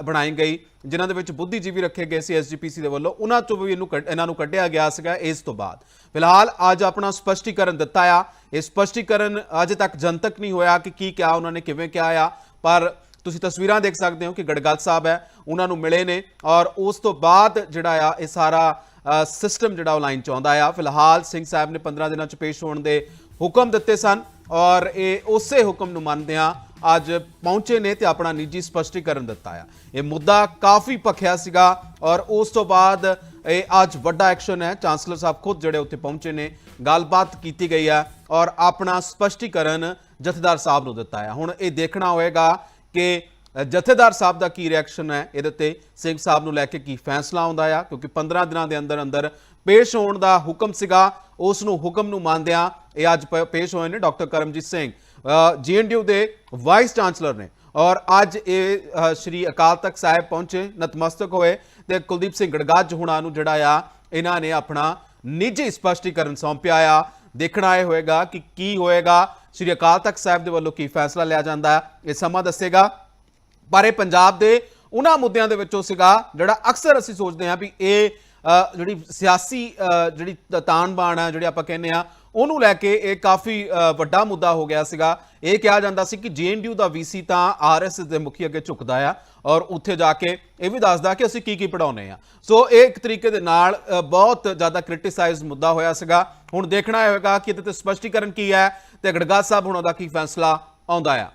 ਬਣਾਈ ਗਈ, ਜਿਨ੍ਹਾਂ ਦੇ ਵਿੱਚ ਬੁੱਧੀਜੀਵੀ ਰੱਖੇ ਗਏ ਸੀ ਐਸਜੀਪੀਸੀ ਦੇ ਵੱਲੋਂ, ਉਹਨਾਂ ਤੋਂ ਵੀ ਇਹਨੂੰ ਕੱਢ- ਇਹਨਾਂ ਨੂੰ ਕੱਢਿਆ ਗਿਆ ਸੀਗਾ ਇਸ ਤੋਂ ਬਾਅਦ। ਫਿਲਹਾਲ ਅੱਜ ਆਪਣਾ ਸਪਸ਼ਟੀਕਰਨ ਦਿੱਤਾ ਆ। ਇਹ ਸਪਸ਼ਟੀਕਰਨ ਅਜੇ ਤੱਕ ਜਨਤਕ ਨਹੀਂ ਹੋਇਆ ਕਿ ਕੀ ਕਿਹਾ, ਉਹਨਾਂ ਨੇ ਕਿਵੇਂ ਕਿਹਾ ਆ। ਪਰ ਤੁਸੀਂ ਤਸਵੀਰਾਂ ਦੇਖ ਸਕਦੇ ਹੋ ਕਿ ਗੜਗਲ ਸਾਹਿਬ ਹੈ, ਉਹਨਾਂ ਨੂੰ ਮਿਲੇ ਨੇ। ਔਰ ਉਸ ਤੋਂ ਬਾਅਦ ਜਿਹੜਾ ਆ, ਇਹ ਸਾਰਾ ਸਿਸਟਮ ਜਿਹੜਾ ਉਹ ਲਾਈਨ ਚ ਆਉਂਦਾ ਆ। ਫਿਲਹਾਲ ਸਿੰਘ ਸਾਹਿਬ ਨੇ 15 ਦਿਨਾਂ ਚ ਪੇਸ਼ ਹੋਣ ਦੇ ਹੁਕਮ ਦਿੱਤੇ ਸਨ ਔਰ ਇਹ ਉਸੇ ਹੁਕਮ ਨੂੰ ਮੰਨਦਿਆਂ ਅੱਜ ਪਹੁੰਚੇ ਨੇ ਤੇ ਆਪਣਾ ਨਿੱਜੀ ਸਪਸ਼ਟੀਕਰਨ ਦਿੱਤਾ ਆ। ਇਹ ਮੁੱਦਾ ਕਾਫੀ ਭਖਿਆ ਸੀਗਾ ਔਰ ਉਸ ਤੋਂ ਬਾਅਦ ਇਹ ਅੱਜ ਵੱਡਾ ਐਕਸ਼ਨ ਹੈ। ਚਾਂਸਲਰ ਸਾਹਿਬ ਖੁਦ ਜਿਹੜੇ ਉੱਥੇ ਪਹੁੰਚੇ ਨੇ, ਗੱਲਬਾਤ ਕੀਤੀ ਗਈ ਆ ਔਰ ਆਪਣਾ ਸਪਸ਼ਟੀਕਰਨ ਜਥੇਦਾਰ ਸਾਹਿਬ ਨੂੰ ਦਿੱਤਾ ਆ। ਹੁਣ ਇਹ ਦੇਖਣਾ ਹੋਏਗਾ ਕਿ ਜਥੇਦਾਰ ਸਾਹਿਬ ਦਾ ਕੀ ਰਿਐਕਸ਼ਨ ਹੈ? ਇਹਦੇ ਤੇ ਸਿੰਘ ਸਾਹਿਬ ਨੂੰ ਲੈ ਕੇ ਕੀ ਫੈਸਲਾ ਆਉਂਦਾ ਆ? ਕਿਉਂਕਿ 15 ਦਿਨਾਂ ਦੇ ਅੰਦਰ ਅੰਦਰ ਪੇਸ਼ ਹੋਣ ਦਾ ਹੁਕਮ ਸੀਗਾ। ਉਸ ਨੂੰ ਹੁਕਮ ਨੂੰ ਮੰਨਦਿਆਂ ਇਹ ਅੱਜ ਪ- ਪੇਸ਼ ਹੋਏ ਨੇ ਡਾਕਟਰ ਕਰਮਜੀਤ ਸਿੰਘ। ਜੀਐਨਡੀਯੂ ਦੇ ਵਾਈਸ ਚਾਂਸਲਰ ਨੇ। ਔਰ ਅੱਜ ਇਹ ਸ਼੍ਰੀ ਅਕਾਲ ਤਖਤ ਸਾਹਿਬ ਪਹੁੰਚੇ, ਨਤਮਸਤਕ ਹੋਏ ਤੇ ਕੁਲਦੀਪ ਸਿੰਘ ਗੜਗਾਜ ਹੁਣਾਂ ਨੂੰ ਜਿਹੜਾ ਆ, ਇਹਨਾਂ ਨੇ ਆਪਣਾ ਨਿੱਜੀ ਸਪਸ਼ਟੀਕਰਨ ਸੌਂਪਿਆ ਆ। ਦੇਖਣਾ ਇਹ ਹੋਏਗਾ ਕਿ ਕੀ ਹੋਏਗਾ। ਸ਼੍ਰੀ ਅਕਾਲ ਤਖਤ ਸਾਹਿਬ ਦੇ ਵੱਲੋਂ ਕੀ ਫੈਸਲਾ ਲਿਆ ਜਾਂਦਾ ਇਹ ਸਮਾਂ ਦੱਸੇਗਾ। ਪਰ ਇਹ ਪੰਜਾਬ ਦੇ ਉਹਨਾਂ ਮੁੱਦਿਆਂ ਦੇ ਵਿੱਚੋਂ ਸੀਗਾ, ਜਿਹੜਾ ਅਕਸਰ ਅਸੀਂ ਸੋਚਦੇ ਹਾਂ ਵੀ ਇਹ ਜਿਹੜੀ ਸਿਆਸੀ ਜਿਹੜੀ ਤ- ਤਾਣ-ਬਾਣ ਹੈ ਜਿਹੜੀ ਆਪਾਂ ਕਹਿੰਦੇ ਆ ਉਹਨੂੰ ਲੈ ਕੇ ਇਹ ਕਾਫੀ ਵੱਡਾ ਮੁੱਦਾ ਹੋ ਗਿਆ ਸੀਗਾ। ਇਹ ਕਿਹਾ ਜਾਂਦਾ ਸੀ ਕਿ ਜੀਐਨਡੀਯੂ ਦਾ ਵੀਸੀ ਤਾਂ ਆਰਐਸਐਸ ਦੇ ਮੁਖੀ ਅੱਗੇ ਝੁਕਦਾ ਆ ਔਰ ਉੱਥੇ ਜਾ ਕੇ ਇਹ ਵੀ ਦੱਸਦਾ ਕਿ ਅਸੀਂ ਕੀ ਕੀ ਪੜਾਉਨੇ ਆ ਸੋ ਇਹ ਇੱਕ ਤਰੀਕੇ ਦੇ ਨਾਲ ਬਹੁਤ ਜ਼ਿਆਦਾ ਕ੍ਰਿਟਿਸਾਈਜ਼ ਮੁੱਦਾ ਹੋਇਆ ਸੀਗਾ। ਹੁਣ ਦੇਖਣਾ ਇਹ ਹੋਵੇਗਾ ਕਿ ਇਹਦੇ ਤੇ ਸਪਸ਼ਟੀਕਰਨ ਕੀ ਹੈ ਤੇ ਗੜਗਾ ਸਾਹਿਬ ਹੁਣ ਉਹਦਾ ਕੀ ਫੈਸਲਾ ਆਉਂਦਾ ਆ।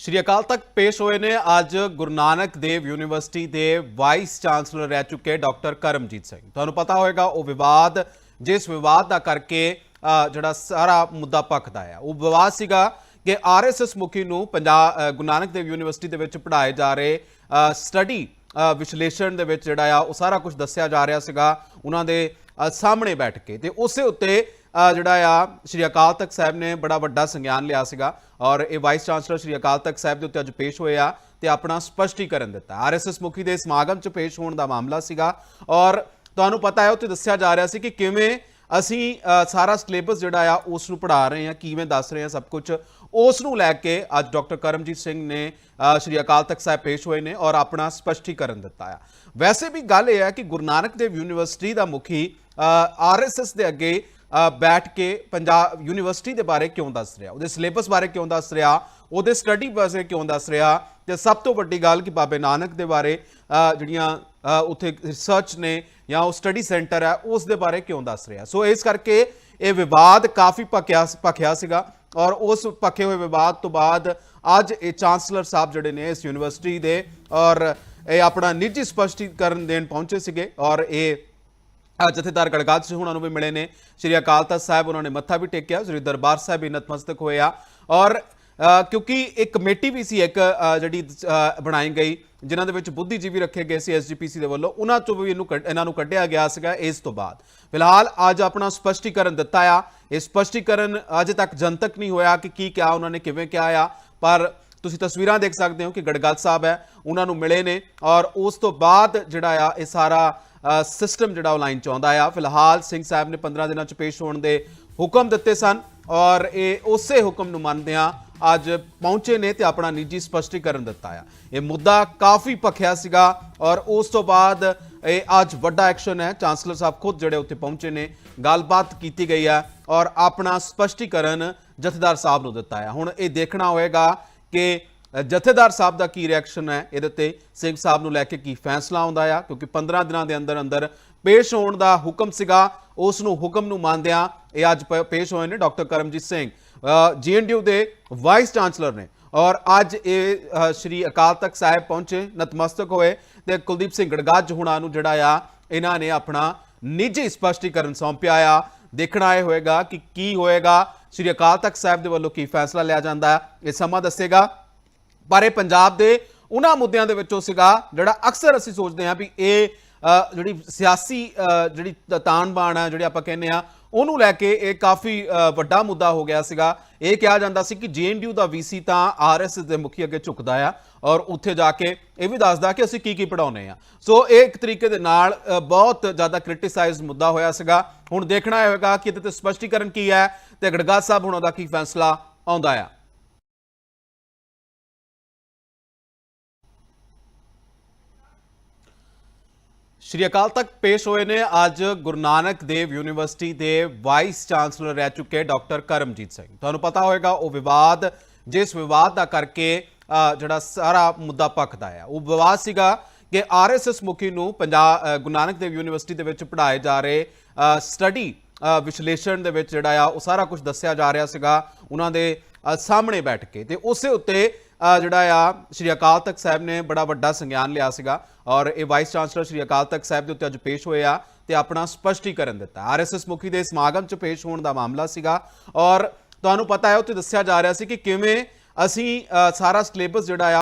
ਸ਼੍ਰੀ ਅਕਾਲ ਤਖਤ ਪੇਸ਼ ਹੋਏ ਨੇ। ਅੱਜ ਗੁਰੂ ਨਾਨਕ ਦੇਵ ਯੂਨੀਵਰਸਿਟੀ ਦੇ ਵਾਈਸ ਚਾਂਸਲਰ ਰਹਿ ਚੁੱਕੇ ਡਾਕਟਰ ਕਰਮਜੀਤ ਸਿੰਘ। ਤੁਹਾਨੂੰ ਪਤਾ ਹੋਵੇਗਾ ਉਹ ਵਿਵਾਦ, ਜਿਸ ਵਿਵਾਦ ਦਾ ਕਰਕੇ ਜਿਹੜਾ ਸਾਰਾ ਮੁੱਦਾ ਭਖਦਾ ਆ। ਉਹ ਵਿਵਾਦ ਸੀਗਾ ਕਿ ਆਰਐਸਐਸ ਮੁਖੀ ਨੂੰ ਪੰਜਾਬ ਗੁਰੂ ਨਾਨਕ ਦੇਵ ਯੂਨੀਵਰਸਿਟੀ ਦੇ ਵਿੱਚ ਪੜ੍ਹਾਏ ਜਾ ਰਹੇ ਸਟੱਡੀ ਵਿਸ਼ਲੇਸ਼ਣ ਦੇ ਵਿੱਚ ਜਿਹੜਾ ਆ, ਉਹ ਸਾਰਾ ਕੁਝ ਦੱਸਿਆ ਜਾ ਰਿਹਾ ਸੀਗਾ। ਉਹਨਾਂ ਦੇ ਸਾਹਮਣੇ ਬੈਠ ਕੇ। ਤੇ ਉਸੇ ਉੱਤੇ ਜਿਹੜਾ ਆ, ਸ਼੍ਰੀ ਅਕਾਲ ਤਖਤ ਸਾਹਿਬ ਨੇ ਬੜਾ ਵੱਡਾ ਸੰਗਿਆਨ ਲਿਆ ਸੀਗਾ ਔਰ ਇਹ ਵਾਈਸ ਚਾਂਸਲਰ ਸ਼੍ਰੀ ਅਕਾਲ ਤਖਤ ਸਾਹਿਬ ਦੇ ਉੱਤੇ ਅੱਜ ਪੇਸ਼ ਹੋਏ ਆ ਤੇ ਆਪਣਾ ਸਪਸ਼ਟੀਕਰਨ ਦਿੱਤਾ। ਆਰਐਸਐਸ ਮੁਖੀ ਦੇ ਸਮਾਗਮ 'ਚ ਪੇਸ਼ ਹੋਣ ਦਾ ਮਾਮਲਾ ਸੀਗਾ ਔਰ ਤੁਹਾਨੂੰ ਪਤਾ ਹੈ, ਉੱਥੇ ਦੱਸਿਆ ਜਾ ਰਿਹਾ ਸੀ ਕਿ ਕਿਵੇਂ ਅਸੀਂ ਸਾਰਾ ਸਿਲੇਬਸ ਜਿਹੜਾ ਆ ਉਸ ਨੂੰ ਪੜ੍ਹਾ ਰਹੇ ਹਾਂ, ਕਿਵੇਂ ਦੱਸ ਰਹੇ ਹਾਂ ਸਭ ਕੁਝ ਉਸ ਨੂੰ ਲੈ ਕੇ ਅੱਜ ਡਾਕਟਰ ਕਰਮਜੀਤ ਸਿੰਘ ਨੇ ਸ਼੍ਰੀ ਅਕਾਲ ਤਖਤ ਸਾਹਿਬ ਪੇਸ਼ ਹੋਏ ਨੇ ਔਰ ਆਪਣਾ ਸਪਸ਼ਟੀਕਰਨ ਦਿੱਤਾ ਆ। ਵੈਸੇ ਵੀ ਗੱਲ ਇਹ ਹੈ ਕਿ ਗੁਰੂ ਨਾਨਕ ਦੇਵ ਯੂਨੀਵਰਸਿਟੀ ਦਾ ਮੁਖੀ ਆਰਐਸਐਸ ਦੇ ਅੱਗੇ ਬੈਠ ਕੇ ਪੰਜਾਬ ਯੂਨੀਵਰਸਿਟੀ ਦੇ ਬਾਰੇ ਕਿਉਂ ਦੱਸ ਰਿਹਾ? ਉਹਦੇ ਸਿਲੇਬਸ ਬਾਰੇ ਕਿਉਂ ਦੱਸ ਰਿਹਾ? ਉਹਦੇ ਸਟੱਡੀ ਬਾਰੇ ਕਿਉਂ ਦੱਸ ਰਿਹਾ? ਤੇ ਸਭ ਤੋਂ ਵੱਡੀ ਗੱਲ ਕਿ ਬਾਬੇ ਨਾਨਕ ਦੇ ਬਾਰੇ ਜਿਹੜੀਆਂ ਉੱਥੇ ਰਿਸਰਚ ਨੇ ਜਾਂ ਉਹ ਸਟੱਡੀ ਸੈਂਟਰ ਹੈ, ਉਸ ਦੇ ਬਾਰੇ ਕਿਉਂ ਦੱਸ ਰਿਹਾ? ਸੋ ਇਸ ਕਰਕੇ ਇਹ ਵਿਵਾਦ ਕਾਫੀ ਭਖਿਆ ਭਖਿਆ ਸੀਗਾ ਔਰ ਉਸ ਭਖੇ ਹੋਏ ਵਿਵਾਦ ਤੋਂ ਬਾਅਦ ਅੱਜ ਇਹ ਚਾਂਸਲਰ ਸਾਹਿਬ ਜਿਹੜੇ ਨੇ ਇਸ ਯੂਨੀਵਰਸਿਟੀ ਦੇ ਔਰ ਇਹ ਆਪਣਾ ਨਿੱਜੀ ਸਪਸ਼ਟੀਕਰਨ ਦੇਣ ਪਹੁੰਚੇ ਸੀਗੇ ਔਰ ਇਹ ਜਥੇਦਾਰ ਗੜਗਾਜ ਸਿੰਘ ਉਹਨਾਂ ਨੂੰ ਵੀ ਮਿਲੇ ਨੇ। ਸ਼੍ਰੀ ਅਕਾਲ ਤਖਤ ਸਾਹਿਬ, ਉਹਨਾਂ ਨੇ ਮੱਥਾ ਵੀ ਟੇਕਿਆ, ਸ਼੍ਰੀ ਦਰਬਾਰ ਸਾਹਿਬ ਵੀ ਨਤਮਸਤਕ ਹੋਏ ਆ ਔਰ ਕਿਉਂਕਿ ਇੱਕ ਕਮੇਟੀ ਵੀ ਸੀ, ਇੱਕ ਜਿਹੜੀ ਬਣਾਈ ਗਈ, ਜਿਨ੍ਹਾਂ ਦੇ ਵਿੱਚ ਬੁੱਧੀਜੀਵੀ ਰੱਖੇ ਗਏ ਸੀ ਐਸਜੀਪੀਸੀ ਦੇ ਵੱਲੋਂ, ਉਹਨਾਂ ਚੋਂ ਵੀ ਇਹਨੂੰ ਕੱਢ- ਇਹਨਾਂ ਨੂੰ ਕੱਢਿਆ ਗਿਆ ਸੀਗਾ ਇਸ ਤੋਂ ਬਾਅਦ। ਫਿਲਹਾਲ ਅੱਜ ਆਪਣਾ ਸਪਸ਼ਟੀਕਰਨ ਦਿੱਤਾ ਆ। ਇਹ ਸਪਸ਼ਟੀਕਰਨ ਅਜੇ ਤੱਕ ਜਨਤਕ ਨਹੀਂ ਹੋਇਆ ਕਿ ਕੀ ਕਿਹਾ, ਉਹਨਾਂ ਨੇ ਕਿਵੇਂ ਕਿਹਾ ਆ। ਪਰ ਤੁਸੀਂ ਤਸਵੀਰਾਂ ਦੇਖ ਸਕਦੇ ਹੋ ਕਿ ਗੜਗਲ ਸਾਹਿਬ ਹੈ, ਉਹਨਾਂ ਨੂੰ ਮਿਲੇ ਨੇ। ਔਰ ਉਸ ਤੋਂ ਬਾਅਦ ਜਿਹੜਾ ਆ, ਇਹ ਸਾਰਾ ਸਿਸਟਮ ਜਿਹੜਾ ਉਹ ਲਾਈਨ ਚ ਆਉਂਦਾ ਆ। ਫਿਲਹਾਲ ਸਿੰਘ ਸਾਹਿਬ ਨੇ 15 ਦਿਨਾਂ ਚ ਪੇਸ਼ ਹੋਣ ਦੇ ਹੁਕਮ ਦਿੱਤੇ ਸਨ ਔਰ ਇਹ ਉਸੇ ਹੁਕਮ ਨੂੰ ਮੰਨਦਿਆਂ ਅੱਜ ਪਹੁੰਚੇ ਨੇ ਤੇ ਆਪਣਾ ਨਿੱਜੀ ਸਪਸ਼ਟੀਕਰਨ ਦਿੱਤਾ ਆ। ਇਹ ਮੁੱਦਾ ਕਾਫੀ ਭਖਿਆ ਸੀਗਾ ਔਰ ਉਸ ਤੋਂ ਬਾਅਦ ਇਹ ਅੱਜ ਵੱਡਾ ਐਕਸ਼ਨ ਹੈ। ਚਾਂਸਲਰ ਸਾਹਿਬ ਖੁਦ ਜਿਹੜੇ ਉੱਥੇ ਪਹੁੰਚੇ ਨੇ, ਗੱਲਬਾਤ ਕੀਤੀ ਗਈ ਆ ਔਰ ਆਪਣਾ ਸਪਸ਼ਟੀਕਰਨ ਜਥੇਦਾਰ ਸਾਹਿਬ ਨੂੰ ਦਿੱਤਾ ਆ। ਹੁਣ ਇਹ ਦੇਖਣਾ ਹੋਏਗਾ ਕਿ ਜਥੇਦਾਰ ਸਾਹਿਬ ਦਾ ਕੀ ਰਿਐਕਸ਼ਨ ਹੈ? ਇਹਦੇ ਤੇ ਸਿੰਘ ਸਾਹਿਬ ਨੂੰ ਲੈ ਕੇ ਕੀ ਫੈਸਲਾ ਆਉਂਦਾ ਆ? ਕਿਉਂਕਿ 15 ਦਿਨਾਂ ਦੇ ਅੰਦਰ ਅੰਦਰ ਪੇਸ਼ ਹੋਣ ਦਾ ਹੁਕਮ ਸੀਗਾ। ਉਸ ਨੂੰ ਹੁਕਮ ਨੂੰ ਮੰਨਦਿਆਂ ਇਹ ਅੱਜ ਪ- ਪੇਸ਼ ਹੋਏ ਨੇ ਡਾਕਟਰ ਕਰਮਜੀਤ ਸਿੰਘ। ਜੀਐਨਡੀਯੂ ਦੇ ਵਾਈਸ ਚਾਂਸਲਰ ਨੇ। ਔਰ ਅੱਜ ਇਹ ਸ਼੍ਰੀ ਅਕਾਲ ਤਖਤ ਸਾਹਿਬ ਪਹੁੰਚੇ, ਨਤਮਸਤਕ ਹੋਏ ਤੇ ਕੁਲਦੀਪ ਸਿੰਘ ਗੜਗਾਜ ਹੁਣਾਂ ਨੂੰ ਜਿਹੜਾ ਆ, ਇਹਨਾਂ ਨੇ ਆਪਣਾ ਨਿੱਜੀ ਸਪਸ਼ਟੀਕਰਨ ਸੌਂਪਿਆ ਆ। ਦੇਖਣਾ ਇਹ ਹੋਏਗਾ ਕਿ ਕੀ ਹੋਏਗਾ। ਸ਼੍ਰੀ ਅਕਾਲ ਤਖਤ ਸਾਹਿਬ ਦੇ ਵੱਲੋਂ ਕੀ ਫੈਸਲਾ ਲਿਆ ਜਾਂਦਾ? ਇਹ ਸਮਾਂ ਦੱਸੇਗਾ। ਪਰ ਇਹ ਪੰਜਾਬ ਦੇ ਉਹਨਾਂ ਮੁੱਦਿਆਂ ਦੇ ਵਿੱਚੋਂ ਸੀਗਾ, ਜਿਹੜਾ ਅਕਸਰ ਅਸੀਂ ਸੋਚਦੇ ਹਾਂ ਵੀ ਇਹ ਜਿਹੜੀ ਸਿਆਸੀ ਜਿਹੜੀ ਤ- ਤਾਣ-ਬਾਣ ਹੈ ਜਿਹੜੀ ਆਪਾਂ ਕਹਿੰਦੇ ਆ, ਉਹਨੂੰ ਲੈ ਕੇ ਇਹ ਕਾਫੀ ਵੱਡਾ ਮੁੱਦਾ ਹੋ ਗਿਆ ਸੀਗਾ। ਇਹ ਕਿਹਾ ਜਾਂਦਾ ਸੀ ਕਿ ਜੀਐਨਡੀਯੂ ਦਾ ਵੀਸੀ ਤਾਂ ਆਰਐਸਐਸ ਦੇ ਮੁਖੀ ਅੱਗੇ ਝੁਕਦਾ ਆ ਔਰ ਉੱਥੇ ਜਾ ਕੇ ਇਹ ਵੀ ਦੱਸਦਾ ਕਿ ਅਸੀਂ ਕੀ ਕੀ ਪੜਾਉਨੇ ਆ। ਸੋ ਇਹ ਇੱਕ ਤਰੀਕੇ ਦੇ ਨਾਲ ਬਹੁਤ ਜ਼ਿਆਦਾ ਕ੍ਰਿਟਿਸਾਈਜ਼ਡ ਮੁੱਦਾ ਹੋਇਆ ਸੀਗਾ। ਹੁਣ ਦੇਖਣਾ ਹੋਵੇਗਾ ਕਿ ਇਹਦੇ ਤੇ ਸਪਸ਼ਟੀਕਰਨ ਕੀ ਹੈ ਤੇ ਗੜਗਾ ਸਾਹਿਬ ਹੁਣਾਂ ਦਾ ਕੀ ਫੈਸਲਾ ਆਉਂਦਾ ਆ। ਸ਼੍ਰੀ ਅਕਾਲ ਤਖਤ ਪੇਸ਼ ਹੋਏ ਨੇ। ਅੱਜ ਗੁਰੂ ਨਾਨਕ ਦੇਵ ਯੂਨੀਵਰਸਿਟੀ ਦੇ ਵਾਈਸ ਚਾਂਸਲਰ ਰਹਿ ਚੁੱਕੇ ਡਾਕਟਰ ਕਰਮਜੀਤ ਸਿੰਘ। ਤੁਹਾਨੂੰ ਪਤਾ ਹੋਵੇਗਾ ਉਹ ਵਿਵਾਦ, ਜਿਸ ਵਿਵਾਦ ਦਾ ਕਰਕੇ ਜਿਹੜਾ ਸਾਰਾ ਮੁੱਦਾ ਪੱਕਦਾ ਆ। ਉਹ ਵਿਵਾਦ ਸੀਗਾ ਕਿ ਆਰਐਸਐਸ ਮੁਖੀ ਨੂੰ ਪੰਜਾਬ ਗੁਰੂ ਨਾਨਕ ਦੇਵ ਯੂਨੀਵਰਸਿਟੀ ਦੇ ਵਿੱਚ ਪੜ੍ਹਾਏ ਜਾ ਰਹੇ ਸਟੱਡੀ ਵਿਸ਼ਲੇਸ਼ਣ ਦੇ ਵਿੱਚ ਜਿਹੜਾ ਆ, ਉਹ ਸਾਰਾ ਕੁਝ ਦੱਸਿਆ ਜਾ ਰਿਹਾ ਸੀਗਾ। ਉਹਨਾਂ ਦੇ ਸਾਹਮਣੇ ਬੈਠ ਕੇ। ਤੇ ਉਸੇ ਉੱਤੇ ਜਿਹੜਾ ਆ, ਸ਼੍ਰੀ ਅਕਾਲ ਤਖਤ ਸਾਹਿਬ ਨੇ ਬੜਾ ਵੱਡਾ ਸੰਗਿਆਨ ਲਿਆ ਸੀਗਾ ਔਰ ਇਹ ਵਾਈਸ ਚਾਂਸਲਰ ਸ਼੍ਰੀ ਅਕਾਲ ਤਖਤ ਸਾਹਿਬ ਦੇ ਉੱਤੇ ਅੱਜ ਪੇਸ਼ ਹੋਏ ਆ ਤੇ ਆਪਣਾ ਸਪਸ਼ਟੀਕਰਨ ਦਿੱਤਾ। ਆਰਐਸਐਸ ਮੁਖੀ ਦੇ ਸਮਾਗਮ 'ਚ ਪੇਸ਼ ਹੋਣ ਦਾ ਮਾਮਲਾ ਸੀਗਾ ਔਰ ਤੁਹਾਨੂੰ ਪਤਾ ਹੈ, ਉੱਥੇ ਦੱਸਿਆ ਜਾ ਰਿਹਾ ਸੀ ਕਿ ਕਿਵੇਂ ਅਸੀਂ ਸਾਰਾ ਸਿਲੇਬਸ ਜਿਹੜਾ ਆ